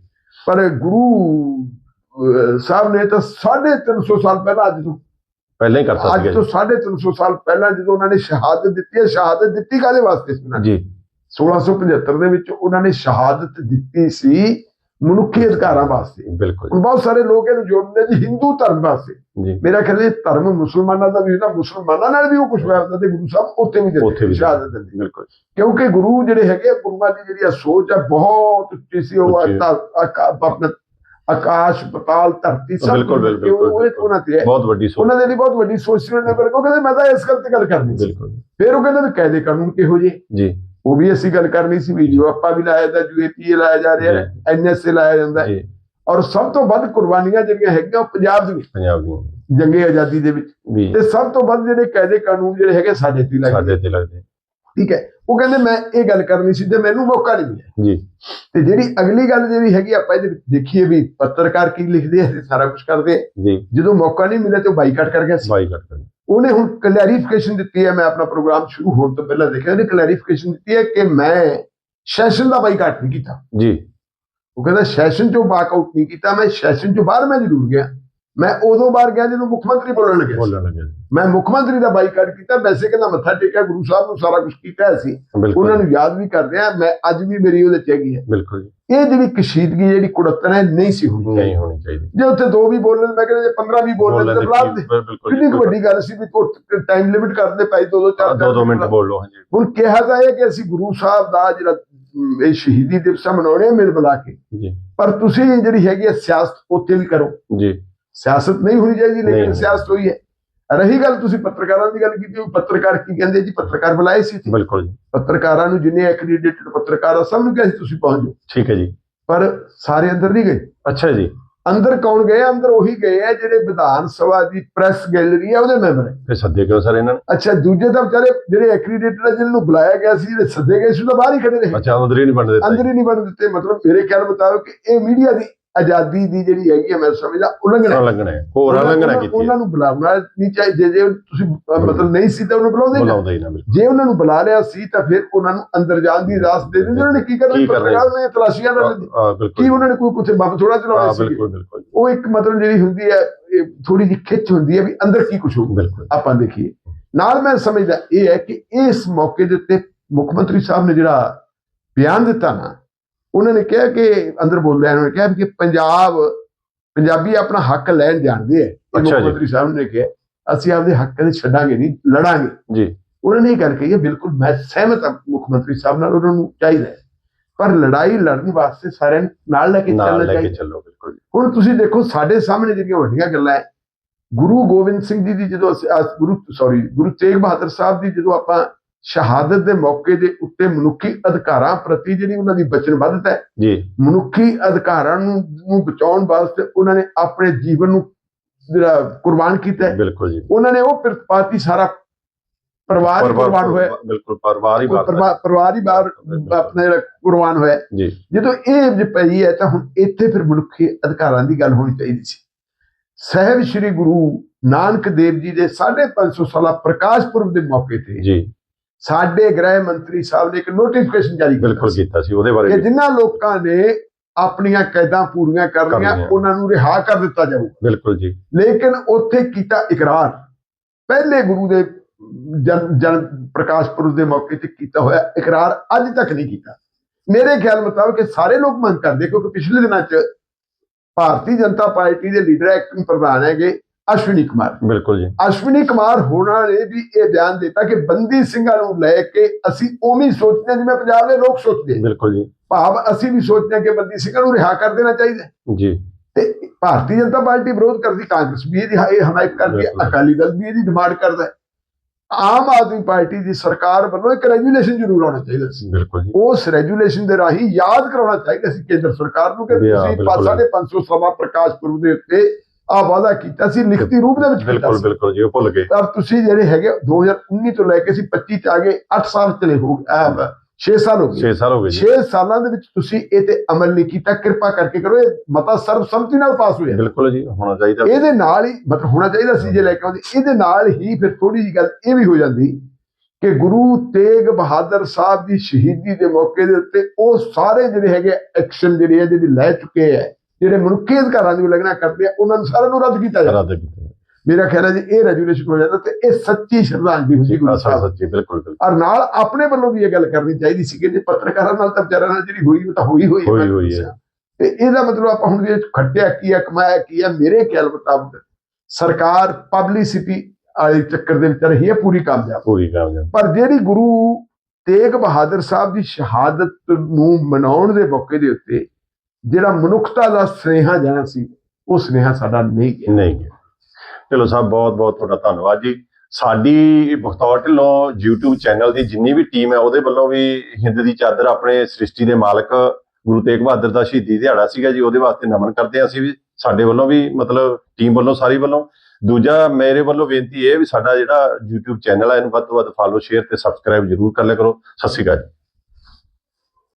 [SPEAKER 2] ਪਰ ਗੁਰੂ ਸਾਹਿਬ ਨੇ ਤਾਂ 350 ਸਾਲ ਪਹਿਲਾਂ ਅੱਜ ਤੋਂ
[SPEAKER 1] ਪਹਿਲਾਂ ਹੀ ਕਰਤਾ
[SPEAKER 2] ਅੱਜ
[SPEAKER 1] ਸੀਗਾ
[SPEAKER 2] ਤੋਂ
[SPEAKER 1] ਜੀ।
[SPEAKER 2] 350 ਸਾਲ ਪਹਿਲਾਂ ਜਦੋਂ ਉਹਨਾਂ ਨੇ ਸ਼ਹਾਦਤ ਦਿੱਤੀ ਹੈ ਸ਼ਹਾਦਤ ਦਿੱਤੀ ਕਾਦੇ ਵਾਸਤੇ ਸੀ ਉਹਨਾਂ ਨੇ?
[SPEAKER 1] ਜੀ।
[SPEAKER 2] 1675 ਦੇ ਵਿੱਚ ਉਹਨਾਂ ਨੇ ਸ਼ਹਾਦਤ ਦਿੱਤੀ ਸੀ ਮਨੁੱਖੀ ਅਧਿਕਾਰਾਂ ਵਾਸਤੇ।
[SPEAKER 1] ਬਿਲਕੁਲ
[SPEAKER 2] ਹੁਣ ਬਹੁਤ ਸਾਰੇ ਲੋਕ ਇਹਨੂੰ ਜੋੜਦੇ ਜੀ ਹਿੰਦੂ ਧਰਮ ਵਾਸਤੇ।
[SPEAKER 1] ਜੀ।
[SPEAKER 2] ਮੇਰਾ ਖਿਆਲ ਇਹ ਧਰਮ ਮੁਸਲਮਾਨਾਂ ਦਾ ਵੀ ਹੁੰਦਾ ਮੁਸਲਮਾਨਾਂ ਨਾਲ ਵੀ ਉਹ ਕੁਝ ਹੋਇਆ ਹੁੰਦਾ ਤੇ ਗੁਰੂ ਸਾਹਿਬ ਉੱਥੇ ਵੀ
[SPEAKER 1] ਉੱਥੇ
[SPEAKER 2] ਦਿੰਦੇ
[SPEAKER 1] ਵੀ
[SPEAKER 2] ਸ਼ਹਾਦਤ ਦਿੰਦੇ।
[SPEAKER 1] ਬਿਲਕੁਲ
[SPEAKER 2] ਕਿਉਂਕਿ ਗੁਰੂ ਜਿਹੜੇ ਹੈਗੇ ਆ, ਗੁਰੂਆਂ ਦੀ ਜਿਹੜੀ ਆ ਸੋਚ ਹੈ ਬਹੁਤ ਉੱਚੀ ਸੀ ਉਹ
[SPEAKER 1] ਉੱਚੀ।
[SPEAKER 2] ਆਪਣਾ ਆਕਾਸ਼ ਪਤਾਲ ਧਰਤੀ ਸਭ
[SPEAKER 1] ਬਿਲਕੁਲ, ਬਿਲਕੁਲ,
[SPEAKER 2] ਉਹ- ਉਹ
[SPEAKER 1] ਬਿਲਕੁਲ।
[SPEAKER 2] ਉਹਨਾਂ ਤੇ ਹੈ
[SPEAKER 1] ਬਹੁਤ ਵੱਡੀ ਸੋਚ।
[SPEAKER 2] ਉਹਨਾਂ ਦੇ ਲਈ ਬਹੁਤ ਵੱਡੀ ਸੋਚ ਸੀ ਉਹਨਾਂ ਨੇ ਕਹਿੰਦੇ ਮੈਂ ਤਾਂ ਇਸ ਗੱਲ ਤੇ ਗੱਲ ਕਰਨੀ ਸੀ।
[SPEAKER 1] ਬਿਲਕੁਲ।
[SPEAKER 2] ਫਿਰ ਉਹ ਕਹਿੰਦੇ ਵੀ ਕਾਇਦੇ ਕਾਨੂੰਨ ਕਿਹੋ ਜਿਹੇ?
[SPEAKER 1] ਜੀ।
[SPEAKER 2] ਉਹ ਵੀ ਅਸੀਂ ਗੱਲ ਕਰਨੀ ਸੀ ਵੀ ਜੋ ਆਪਾਂ ਵੀ ਲਾਇਆ ਦਾ ਯੂਏਪੀਏ ਲਾਇਆ ਜਾ ਰਿਹਾ ਹੈ ਐਨਐਸਏ ਲਾਇਆ ਜਾਂਦਾ। ਹੈ
[SPEAKER 1] ਜੀ।
[SPEAKER 2] ਔਰ ਸਭ ਤੋਂ ਵੱਧ ਕੁਰਬਾਨੀਆਂ ਜਿਹੜੀਆਂ ਹੈਗੀਆਂ ਉਹ ਪੰਜਾਬ ਦੀਆਂ।
[SPEAKER 1] ਪੰਜਾਬ ਦੀਆਂ।
[SPEAKER 2] ਜੰਗੇ ਆਜ਼ਾਦੀ ਦੇ ਵਿੱਚ। ਤੇ ਸਭ ਤੋਂ ਵੱਧ ਜਿਹੜੇ ਕਾਇਦੇ ਕਾਨੂੰਨ ਜਿਹੜੇ ਹੈਗੇ ਸਾਡੇ ਤੇ ਲੱਗਦੇ
[SPEAKER 1] ਸਾਡੇ ਤੇ ਲੱਗਦੇ
[SPEAKER 2] ਠੀਕ ਹੈ। ਉਹ ਕਹਿੰਦੇ ਮੈਂ ਇਹ ਗੱਲ ਕਰਨੀ ਸੀ ਤੇ ਮੈਨੂੰ ਮੌਕਾ ਨਹੀਂ ਮਿਲਿਆ।
[SPEAKER 1] ਜੀ।
[SPEAKER 2] ਤੇ ਜਿਹੜੀ ਅਗਲੀ ਗੱਲ ਜਿਹੜੀ ਹੈਗੀ ਆਪਾਂ ਇਹਦੇ ਵਿੱਚ ਦੇਖੀਏ ਵੀ ਪੱਤਰਕਾਰ ਕੀ ਲਿਖਦੇ ਆ ਤੇ ਸਾਰਾ ਕੁਝ ਕਰਦੇ ਆ।
[SPEAKER 1] ਜੀ।
[SPEAKER 2] ਜਦੋਂ ਮੌਕਾ ਨਹੀਂ ਮਿਲਿਆ ਤੇ ਉਹ ਬਾਈਕਾਟ ਕਰ ਗਿਆ ਸੀ।
[SPEAKER 1] ਬਾਈ ਕੱਟ ਕਰ
[SPEAKER 2] ਉਹਨੇ ਹੁਣ ਕਲੈਰੀਫਿਕੇਸ਼ਨ ਦਿੱਤੀ ਹੈ ਮੈਂ ਆਪਣਾ ਪ੍ਰੋਗਰਾਮ ਸ਼ੁਰੂ ਹੋਣ ਤੋਂ ਪਹਿਲਾਂ ਦੇਖਿਆ ਉਹਨੇ ਕਲੈਰੀਫਿਕੇਸ਼ਨ ਦਿੱਤੀ ਹੈ ਕਿ ਮੈਂ ਸੈਸ਼ਨ ਦਾ ਬਾਈਕਾਟ ਨਹੀਂ ਕੀਤਾ।
[SPEAKER 1] ਜੀ।
[SPEAKER 2] ਉਹ ਕਹਿੰਦਾ ਸੈਸ਼ਨ ਚੋਂ ਵਾਕਆਊਟ ਨਹੀਂ ਕੀਤਾ ਮੈਂ ਸੈਸ਼ਨ ਚੋਂ ਬਾਹਰ ਮੈਂ ਜ਼ਰੂਰ ਗਿਆ। ਮੈਂ ਉਦੋਂ ਬਾਹਰ ਗਿਆ ਜਦੋਂ ਮੁੱਖ ਮੰਤਰੀ ਬੋਲਣ ਲੱਗਿਆ ਸੀ।
[SPEAKER 1] ਬੋਲਣ ਲੱਗੇ।
[SPEAKER 2] ਮੈਂ ਮੁੱਖ ਮੰਤਰੀ ਦਾ ਬਾਈਕਾਟ ਕੀਤਾ ਵੈਸੇ ਕਹਿੰਦਾ ਮੱਥਾ ਟੇਕਿਆ ਗੁਰੂ ਸਾਹਿਬ ਨੂੰ ਸਾਰਾ ਕੁਝ ਕੀਤਾ ਸੀ ਉਹਨਾਂ ਨੂੰ ਯਾਦ ਵੀ ਕਰਦੇ ਆ ਮੈਂ ਅੱਜ ਵੀ ਮੇਰੀ ਉਹਦੇ ਚ ਹੈਗੀ ਹੈ।
[SPEAKER 1] ਬਿਲਕੁਲ ਜੀ।
[SPEAKER 2] ਇਹ ਜਿਹੜੀ ਕਸ਼ੀਦਗੀ ਜਿਹੜੀ ਕੁੜੱਤਣ ਹੈ ਨਹੀਂ ਸੀ ਹੁੰਦੀ
[SPEAKER 1] ਨਹੀਂ ਹੋਣੀ ਚਾਹੀਦੀ।
[SPEAKER 2] ਜੇ ਉੱਥੇ ਦੋ ਵੀ ਬੋਲ ਲੈਣ ਮੈਂ ਕਹਿੰਦਾ ਜੇ 15 ਵੀ ਬੋਲ ਲੈਣ ਤੇ ਬੁਲਾ
[SPEAKER 1] ਬਿਲਕੁਲ
[SPEAKER 2] ਕਿੰਨੀ ਵੱਡੀ ਗੱਲ ਸੀ ਵੀ ਟਾਈਮ ਲਿਮਿਟ ਕਰਦੇ ਪਏ ਦੋ ਦੋ ਚਾਰ
[SPEAKER 1] ਦੋ ਦੋ ਮਿੰਟ ਬੋਲ ਹਾਂਜੀ।
[SPEAKER 2] ਹੁਣ ਕਿਹਾ ਇਹ ਕਿ ਅਸੀਂ ਗੁਰੂ ਸਾਹਿਬ ਦਾ ਜਿਹੜਾ ਇਹ ਸ਼ਹੀਦੀ ਦਿਵਸ ਮਨਾਉਣੇ ਮਿਲ ਮਿਲਾ ਕੇ।
[SPEAKER 1] ਜੀ।
[SPEAKER 2] ਪਰ ਤੁਸੀਂ ਜਿਹੜੀ ਹੈਗੀ ਸਿਆਸਤ ਉੱਥੇ ਵੀ ਕਰੋ।
[SPEAKER 1] ਜੀ।
[SPEAKER 2] ਸਿਆਸਤ ਨਹੀਂ ਹੋਣੀ ਚਾਹੀਦੀ ਲੇਕਿਨ। ਸਿਆਸਤ ਹੋਈ ਹੈ। ਰਹੀ ਗੱਲ ਤੁਸੀਂ ਪੱਤਰਕਾਰਾਂ ਦੀ ਗੱਲ ਕੀਤੀ ਉਹ ਪੱਤਰਕਾਰ ਕੀ ਕਹਿੰਦੇ ਜੀ? ਪੱਤਰਕਾਰ ਬੁਲਾਏ ਸੀ।
[SPEAKER 1] ਬਿਲਕੁਲ ਜੀ।
[SPEAKER 2] ਪੱਤਰਕਾਰਾਂ ਨੂੰ ਜਿੰਨੇ ਐਕ੍ਰੀਡਿਟਡ ਪੱਤਰਕਾਰ ਆ ਸਭ ਨੂੰ ਕਿਹਾ ਸੀ ਤੁਸੀਂ ਪਹੁੰਚ ਜਾਓ।
[SPEAKER 1] ਠੀਕ ਹੈ ਜੀ।
[SPEAKER 2] ਪਰ ਸਾਰੇ ਅੰਦਰ ਨਹੀਂ ਗਏ।
[SPEAKER 1] ਅੱਛਾ ਜੀ।
[SPEAKER 2] ਅੰਦਰ ਕੌਣ ਗਏ? ਅੰਦਰ ਉਹੀ ਗਏ ਆ ਜਿਹੜੇ ਵਿਧਾਨ ਸਭਾ ਦੀ ਪ੍ਰੈਸ ਗੈਲਰੀ ਆ ਉਹਦੇ ਮੈਂਬਰ
[SPEAKER 1] ਫਿਰ ਸੱਦੇ ਕਿਉਂ ਸਰ ਇਹਨਾਂ ਨੇ?
[SPEAKER 2] ਅੱਛਾ ਦੂਜੇ ਤਾਂ ਵਿਚਾਰੇ ਜਿਹੜੇ ਐਕ੍ਰੀਡਿਟਡ ਆ ਜਿਹਨਾਂ ਨੂੰ ਬੁਲਾਇਆ ਗਿਆ ਸੀ ਜਿਹੜੇ ਸੱਦੇ ਗਏ ਸੀ ਉਹ ਤਾਂ ਬਾਹਰ ਹੀ ਖੜੇ ਰਹੇ।
[SPEAKER 1] ਅੱਛਾ ਅੰਦਰ ਹੀ ਨਹੀਂ ਬਣਦੇ
[SPEAKER 2] ਅੰਦਰ ਹੀ ਨਹੀਂ ਬਣ ਦਿੱਤੇ। ਮਤਲਬ ਮੇਰੇ ਖਿਆਲ ਮੁਤਾਬਕ ਇਹ ਮੀਡੀਆ ਦੀ ਆਜ਼ਾਦੀ ਦੀ ਜਿਹੜੀ ਹੈਗੀ ਹੈ ਮੈਂ ਸਮਝਦਾ ਉਲੰਘਣਾ ਹੈ।
[SPEAKER 1] ਲੰਘਣਾ ਹੈ ਹੋਰ
[SPEAKER 2] ਉਹਨਾਂ-
[SPEAKER 1] ਲੰਘਣਾ
[SPEAKER 2] ਉਹਨਾਂ-
[SPEAKER 1] ਕੀਤੀ
[SPEAKER 2] ਉਹਨਾਂ ਨੂੰ ਬੁਲਾਉਣਾ ਨਹੀਂ ਚਾਹੀਦਾ ਜੇ ਤੁਸੀਂ ਮਤਲਬ ਨਹੀਂ ਸੀ ਤਾਂ ਉਹਨੂੰ ਬੁਲਾਉਂਦੇ
[SPEAKER 1] ਬੁਲਾਉਂਦਾ ਹੀ ਨਾ ਬਿਲਕੁਲ।
[SPEAKER 2] ਜੇ ਉਹਨਾਂ ਨੂੰ ਬੁਲਾ ਲਿਆ ਸੀ ਤਾਂ ਫਿਰ ਉਹਨਾਂ ਨੂੰ ਅੰਦਰ ਜਾਣ ਦੀ ਇਜਾਜ਼ਤ ਦੇ ਦਿੰਦੇ। ਉਹਨਾਂ ਨੇ ਕੀ ਕਰਨਾ? ਪੱਤਰਕਾਰ ਨੇ ਤਲਾਸ਼ੀਆਂ ਨਾਲ ਕੀ ਉਹਨਾਂ ਨੇ ਕੋਈ ਕੁਝ ਬੰਬ ਥੋੜਾ ਚਲਾਉਣਾ ਸੀ?
[SPEAKER 1] ਬਿਲਕੁਲ ਬਿਲਕੁਲ।
[SPEAKER 2] ਉਹ ਇੱਕ ਮਤਲਬ ਜਿਹੜੀ ਹੁੰਦੀ ਹੈ ਥੋੜੀ ਜਿਹੀ ਖਿੱਚ ਹੁੰਦੀ ਹੈ ਵੀ ਅੰਦਰ ਕੀ ਕੁਝ ਹੋਊਗਾ।
[SPEAKER 1] ਬਿਲਕੁਲ।
[SPEAKER 2] ਆਪਾਂ ਦੇਖੀਏ। ਨਾਲ ਮੈਂ ਸਮਝਦਾ ਇਹ ਹੈ ਕਿ ਇਸ ਮੌਕੇ ਦੇ ਉੱਤੇ ਮੁੱਖ ਮੰਤਰੀ ਸਾਹਿਬ ਨੇ ਜਿਹੜਾ ਬਿਆਨ ਦਿੱਤਾ ਨਾ ਉਹਨਾਂ ਨੇ ਕਿਹਾ ਕਿ ਅੰਦਰ ਬੋਲਦਿਆਂ ਉਹਨਾਂ ਨੇ ਕਿਹਾ ਕਿ ਪੰਜਾਬ ਪੰਜਾਬੀ ਆਪਣਾ ਹੱਕ ਲੈਣ ਜਾਣਦੇ ਇਹ ਮੁੱਖ। ਮੰਤਰੀ ਸਾਹਿਬ ਨੇ ਕਿਹਾ ਅਸੀਂ ਆਪਦੇ ਹੱਕ ਕਦੇ ਛੱਡਾਂਗੇ ਨਹੀਂ ਲੜਾਂਗੇ।
[SPEAKER 1] ਜੀ।
[SPEAKER 2] ਉਹਨਾਂ ਨੇ ਇਹ ਗੱਲ ਕਹੀ ਹੈ ਬਿਲਕੁਲ ਮੈਂ ਸਹਿਮਤ ਹਾਂ ਮੁੱਖ ਮੰਤਰੀ ਸਾਹਿਬ ਨਾਲ ਉਹਨਾਂ ਨੂੰ ਚਾਹੀਦਾ ਪਰ ਲੜਾਈ ਲੜਨ ਵਾਸਤੇ ਸਾਰਿਆਂ ਨਾਲ ਲੈ ਕੇ
[SPEAKER 1] ਨਾਲ
[SPEAKER 2] ਚੱਲਣਾ ਚਾਹੀਦਾ।
[SPEAKER 1] ਚੱਲੋ ਬਿਲਕੁਲ ਜੀ।
[SPEAKER 2] ਹੁਣ ਤੁਸੀਂ ਦੇਖੋ ਸਾਡੇ ਸਾਹਮਣੇ ਜਿਹੜੀਆਂ ਵੱਡੀਆਂ ਗੱਲਾਂ ਹੈ ਗੁਰੂ ਗੋਬਿੰਦ ਸਿੰਘ ਜੀ ਦੀ ਜਦੋਂ ਗੁਰੂ ਸੌਰੀ ਗੁਰੂ ਤੇਗ ਬਹਾਦਰ ਸਾਹਿਬ ਦੀ ਜਦੋਂ ਆਪਾਂ ਸ਼ਹਾਦਤ ਦੇ ਮੌਕੇ ਦੇ ਉੱਤੇ ਮਨੁੱਖੀ ਅਧਿਕਾਰਾਂ ਪ੍ਰਤੀ ਜਿਹੜੀ ਉਹਨਾਂ ਦੀ ਵਚਨਬੱਧਤਾ ਹੈ
[SPEAKER 1] ਜੀ।
[SPEAKER 2] ਮਨੁੱਖੀ ਅਧਿਕਾਰਾਂ ਨੂੰ ਨੂੰ ਬਚਾਉਣ ਵਾਸਤੇ ਉਹਨਾਂ ਨੇ ਆਪਣੇ ਜੀਵਨ ਨੂੰ ਜਿਹੜਾ ਕੁਰਬਾਨ ਕੀਤਾ ਹੈ।
[SPEAKER 1] ਬਿਲਕੁਲ ਜੀ।
[SPEAKER 2] ਉਹਨਾਂ ਨੇ ਉਹ ਪ੍ਰਤਪਾਤੀ ਸਾਰਾ ਪਰਿਵਾਰ ਹੀ ਕੁਰਬਾਨ ਹੋਇਆ।
[SPEAKER 1] ਬਿਲਕੁਲ ਪਰਿਵਾਰ ਹੀ ਬਾਤ
[SPEAKER 2] ਪਰਿਵਾਰ ਹੀ ਬਾਹਰ ਆਪਣਾ ਜਿਹੜਾ ਕੁਰਬਾਨ ਹੋਇਆ।
[SPEAKER 1] ਜੀ।
[SPEAKER 2] ਜਦੋਂ ਇਹ ਪਈ ਹੈ ਤਾਂ ਹੁਣ ਇੱਥੇ ਫਿਰ ਮਨੁੱਖੀ ਅਧਿਕਾਰਾਂ ਦੀ ਗੱਲ ਹੋਣੀ ਚਾਹੀਦੀ ਸੀ। ਸਹਿਬ ਸ੍ਰੀ ਗੁਰੂ ਨਾਨਕ ਦੇਵ ਜੀ ਦੇ 550 ਸਾਲਾ ਪ੍ਰਕਾਸ਼ ਪੁਰਬ ਦੇ ਮੌਕੇ ਤੇ
[SPEAKER 1] ਜੀ।
[SPEAKER 2] ਸਾਡੇ ਗ੍ਰਹਿ ਮੰਤਰੀ ਸਾਹਿਬ ਨੇ ਇੱਕ ਨੋਟੀਫਿਕੇਸ਼ਨ ਜਾਰੀ
[SPEAKER 1] ਬਿਲਕੁਲ ਕੀਤਾ ਸੀ ਉਹਦੇ ਬਾਰੇ
[SPEAKER 2] ਕਿ। ਜਿਨ੍ਹਾਂ ਲੋਕਾਂ ਨੇ ਆਪਣੀਆਂ ਕੈਦਾਂ ਪੂਰੀਆਂ
[SPEAKER 1] ਕਰਨੀਆਂ।
[SPEAKER 2] ਉਹਨਾਂ ਨੂੰ ਰਿਹਾ ਕਰ ਦਿੱਤਾ ਜਾਊ
[SPEAKER 1] ਬਿਲਕੁਲ ਜੀ
[SPEAKER 2] ਲੇਕਿਨ ਉੱਥੇ ਕੀਤਾ ਇਕਰਾਰ ਪਹਿਲੇ ਗੁਰੂ ਦੇ ਜਨ ਜਨ ਪ੍ਰਕਾਸ਼ ਪੁਰਬ ਦੇ ਮੌਕੇ ਤੇ ਕੀਤਾ ਹੋਇਆ ਇਕਰਾਰ ਅੱਜ ਤੱਕ ਨਹੀਂ ਕੀਤਾ ਮੇਰੇ ਖਿਆਲ ਮੁਤਾਬਕ ਸਾਰੇ ਲੋਕ ਮੰਗ ਕਰਦੇ ਕਿਉਂਕਿ ਪਿਛਲੇ ਦਿਨਾਂ 'ਚ ਭਾਰਤੀ ਜਨਤਾ ਪਾਰਟੀ ਦੇ ਲੀਡਰ ਐਕਟਿੰਗ ਪ੍ਰਧਾਨ ਹੈਗੇ ਅਸ਼ਵਨੀ ਕੁਮਾਰ।
[SPEAKER 1] ਬਿਲਕੁਲ ਜੀ।
[SPEAKER 2] ਅਸ਼ਵਨੀ ਕੁਮਾਰ ਹੋਣਾ ਨੇ ਵੀ ਇਹ ਬਿਆਨ ਦਿੱਤਾ ਕਿ ਬੰਦੀ ਸਿੰਘਾਂ ਨੂੰ ਲੈ ਕੇ ਅਸੀਂ ਉਵੇਂ ਸੋਚਦੇ ਹਾਂ ਜਿਵੇਂ ਪੰਜਾਬ ਦੇ ਲੋਕ ਸੋਚਦੇ
[SPEAKER 1] ਬਿਲਕੁਲ ਜੀ।
[SPEAKER 2] ਭਾਵ ਅਸੀਂ ਵੀ ਸੋਚਦੇ ਹਾਂ ਕਿ ਬੰਦੀ ਸਿੰਘਾਂ ਨੂੰ ਰਿਹਾ ਕਰ ਦੇਣਾ ਚਾਹੀਦਾ।
[SPEAKER 1] ਜੀ।
[SPEAKER 2] ਤੇ ਭਾਰਤੀ ਜਨਤਾ ਪਾਰਟੀ ਵਿਰੋਧ ਕਰਦੀ ਕਾਂਗਰਸ ਵੀ ਇਹਦੀ ਇਹ ਹਮਾਇਤ ਕਰਦੀ ਹੈ। ਅਕਾਲੀ ਦਲ ਵੀ ਇਹਦੀ ਡਿਮਾਂਡ ਕਰਦਾ ਹੈ। ਆਮ ਆਦਮੀ ਪਾਰਟੀ ਦੀ ਸਰਕਾਰ ਵੱਲੋਂ ਇੱਕ ਰੈਗੂਲੇਸ਼ਨ ਜ਼ਰੂਰ ਆਉਣਾ ਚਾਹੀਦਾ ਸੀ।
[SPEAKER 1] ਬਿਲਕੁਲ ਜੀ।
[SPEAKER 2] ਉਸ ਰੈਗੂਲੇਸ਼ਨ ਦੇ ਰਾਹੀਂ ਯਾਦ ਕਰਾਉਣਾ ਚਾਹੀਦਾ ਸੀ ਕੇਂਦਰ ਸਰਕਾਰ ਨੂੰ ਕਿ ਤੁਸੀਂ
[SPEAKER 1] ਬਿਲਕੁਲ।
[SPEAKER 2] ਸਾਢੇ 500 ਸਵਾ ਪ੍ਰਕਾਸ਼ ਪੁਰਬ ਦੇ ਉੱਤੇ ਆ ਵਾਅਦਾ ਕੀਤਾ ਸੀ ਲਿਖਤੀ ਰੂਪ ਦੇ ਵਿੱਚ
[SPEAKER 1] ਬਿਲਕੁਲ ਬਿਲਕੁਲ ਜੀ ਉਹ ਭੁੱਲ ਗਏ।
[SPEAKER 2] ਪਰ ਤੁਸੀਂ ਜਿਹੜੇ ਹੈਗੇ 2019 ਤੋਂ ਲੈ ਕੇ ਅਸੀਂ 25 ਚ ਆ ਗਏ 8 ਸਾਲ ਚਲੇ ਹੋ ਗਏ 6 ਸਾਲ ਹੋ ਗਏ।
[SPEAKER 1] 6 ਸਾਲ ਹੋ ਗਏ ਜੀ।
[SPEAKER 2] 6 ਸਾਲਾਂ ਦੇ ਵਿੱਚ ਤੁਸੀਂ ਇਹ ਤੇ ਅਮਲ ਨਹੀਂ ਕੀਤਾ ਕਿਰਪਾ ਕਰਕੇ ਕਰੋ ਇਹ ਮਤਾ ਸਰਬਸੰਮਤੀ ਨਾਲ ਪਾਸ ਹੋਇਆ।
[SPEAKER 1] ਬਿਲਕੁਲ ਜੀ ਹੋਣਾ ਚਾਹੀਦਾ।
[SPEAKER 2] ਇਹਦੇ ਨਾਲ ਹੀ ਮਤਲਬ ਹੋਣਾ ਚਾਹੀਦਾ ਸੀ ਜੇ ਲੈ ਕੇ ਆਉਂਦੇ ਇਹਦੇ ਨਾਲ ਹੀ ਫਿਰ ਥੋੜੀ ਜਿਹੀ ਗੱਲ ਇਹ ਵੀ ਹੋ ਜਾਂਦੀ ਕਿ ਗੁਰੂ ਤੇਗ ਬਹਾਦਰ ਸਾਹਿਬ ਦੀ ਸ਼ਹੀਦੀ ਦੇ ਮੌਕੇ ਦੇ ਉੱਤੇ ਉਹ ਸਾਰੇ ਜਿਹੜੇ ਹੈਗੇ ਐਕਸ਼ਨ ਜਿਹੜੇ ਆ ਜਿਹੜੇ ਲੈ ਚੁੱਕੇ ਆ ਜਿਹੜੇ ਮਨੁੱਖੀ ਅਧਿਕਾਰਾਂ ਦੀ ਉਲੰਘਣਾ ਕਰਦੇ ਆ ਉਹਨਾਂ ਨੂੰ ਸਾਰਿਆਂ ਨੂੰ ਰੱਦ ਕੀਤਾ ਜਾਂਦਾ
[SPEAKER 1] ਰੱਦ ਕੀਤਾ
[SPEAKER 2] ਮੇਰਾ ਖਿਆਲ ਹੈ ਜੀ ਇਹ ਰੈਜੂਲੇਸ਼ਨ ਹੋ ਜਾਂਦਾ ਤੇ ਇਹ ਸੱਚੀ ਸ਼ਰਧਾਂਜਲੀ ਹੁੰਦੀ ਗੁਰੂ ਸਾਹਿਬ।
[SPEAKER 1] ਸੱਚੀ ਬਿਲਕੁਲ ਬਿਲਕੁਲ।
[SPEAKER 2] ਔਰ ਨਾਲ ਆਪਣੇ ਵੱਲੋਂ ਵੀ ਇਹ ਗੱਲ ਕਰਨੀ ਚਾਹੀਦੀ ਸੀ ਕਿ ਜੇ ਪੱਤਰਕਾਰਾਂ ਨਾਲ ਤਾਂ ਵਿਚਾਰਾਂ ਨਾਲ ਜਿਹੜੀ ਹੋਈ ਉਹ ਤਾਂ ਹੋਈ ਹੋਈ।
[SPEAKER 1] ਹੈ।
[SPEAKER 2] ਤੇ ਇਹਦਾ ਮਤਲਬ ਆਪਾਂ ਹੁਣ ਇਹ ਖੱਟਿਆ ਕੀ ਹੈ ਕਮਾਇਆ ਕੀ ਹੈ ਮੇਰੇ ਖਿਆਲ ਮੁਤਾਬਕ ਸਰਕਾਰ ਪਬਲਿਸਿਟੀ ਵਾਲੇ ਚੱਕਰ ਦੇ ਵਿੱਚ ਰਹੀ ਹੈ ਪੂਰੀ ਕਾਮਯਾਬ।
[SPEAKER 1] ਪੂਰੀ ਕਾਮਯਾਬ।
[SPEAKER 2] ਪਰ ਜਿਹੜੀ ਗੁਰੂ ਤੇਗ ਬਹਾਦਰ ਸਾਹਿਬ ਦੀ ਸ਼ਹਾਦਤ ਨੂੰ ਮਨਾਉਣ ਦੇ ਮੌਕੇ ਦੇ ਉੱਤੇ ਜਿਹੜਾ ਮਨੁੱਖਤਾ ਦਾ ਸਨੇਹਾ ਜਾਣਾ ਸੀ, ਉਹ ਸਨੇਹਾ ਸਾਡਾ ਨਹੀਂ ਗਿਆ।
[SPEAKER 1] ਨਹੀਂ ਗਿਆ। ਚਲੋ ਸਾਹਿਬ, ਬਹੁਤ ਬਹੁਤ ਤੁਹਾਡਾ ਧੰਨਵਾਦ ਜੀ। ਸਾਡੀ ਬਖਤੌਰ ਢਿੱਲੋਂ YouTube ਚੈਨਲ ਦੀ ਜਿੰਨੀ ਵੀ ਟੀਮ ਹੈ, ਉਹਦੇ ਵੱਲੋਂ ਵੀ ਹਿੰਦ ਦੀ ਚਾਦਰ ਆਪਣੇ ਸ੍ਰਿਸ਼ਟੀ ਦੇ ਮਾਲਕ ਗੁਰੂ ਤੇਗ ਬਹਾਦਰ ਦਾ ਸ਼ਹੀਦੀ ਦਿਹਾੜਾ ਸੀਗਾ ਜੀ, ਉਹਦੇ ਵਾਸਤੇ ਨਮਨ ਕਰਦੇ ਹਾਂ ਅਸੀਂ ਵੀ। ਸਾਡੇ ਵੱਲੋਂ ਵੀ, ਮਤਲਬ ਟੀਮ ਵੱਲੋਂ, ਸਾਰੀ ਵੱਲੋਂ। ਦੂਜਾ ਮੇਰੇ ਵੱਲੋਂ ਬੇਨਤੀ ਇਹ ਹੈ ਵੀ ਸਾਡਾ ਜਿਹੜਾ YouTube ਚੈਨਲ ਹੈ, ਇਹਨੂੰ ਵੱਧ ਤੋਂ ਵੱਧ ਫਾਲੋ ਸ਼ੇਅਰ ਤੇ ਸਬਸਕ੍ਰਾਈਬ ਜਰੂਰ ਕਰ ਲਿਆ ਕਰੋ। ਸਤਿ ਸ਼੍ਰੀ ਅਕਾਲ ਜੀ।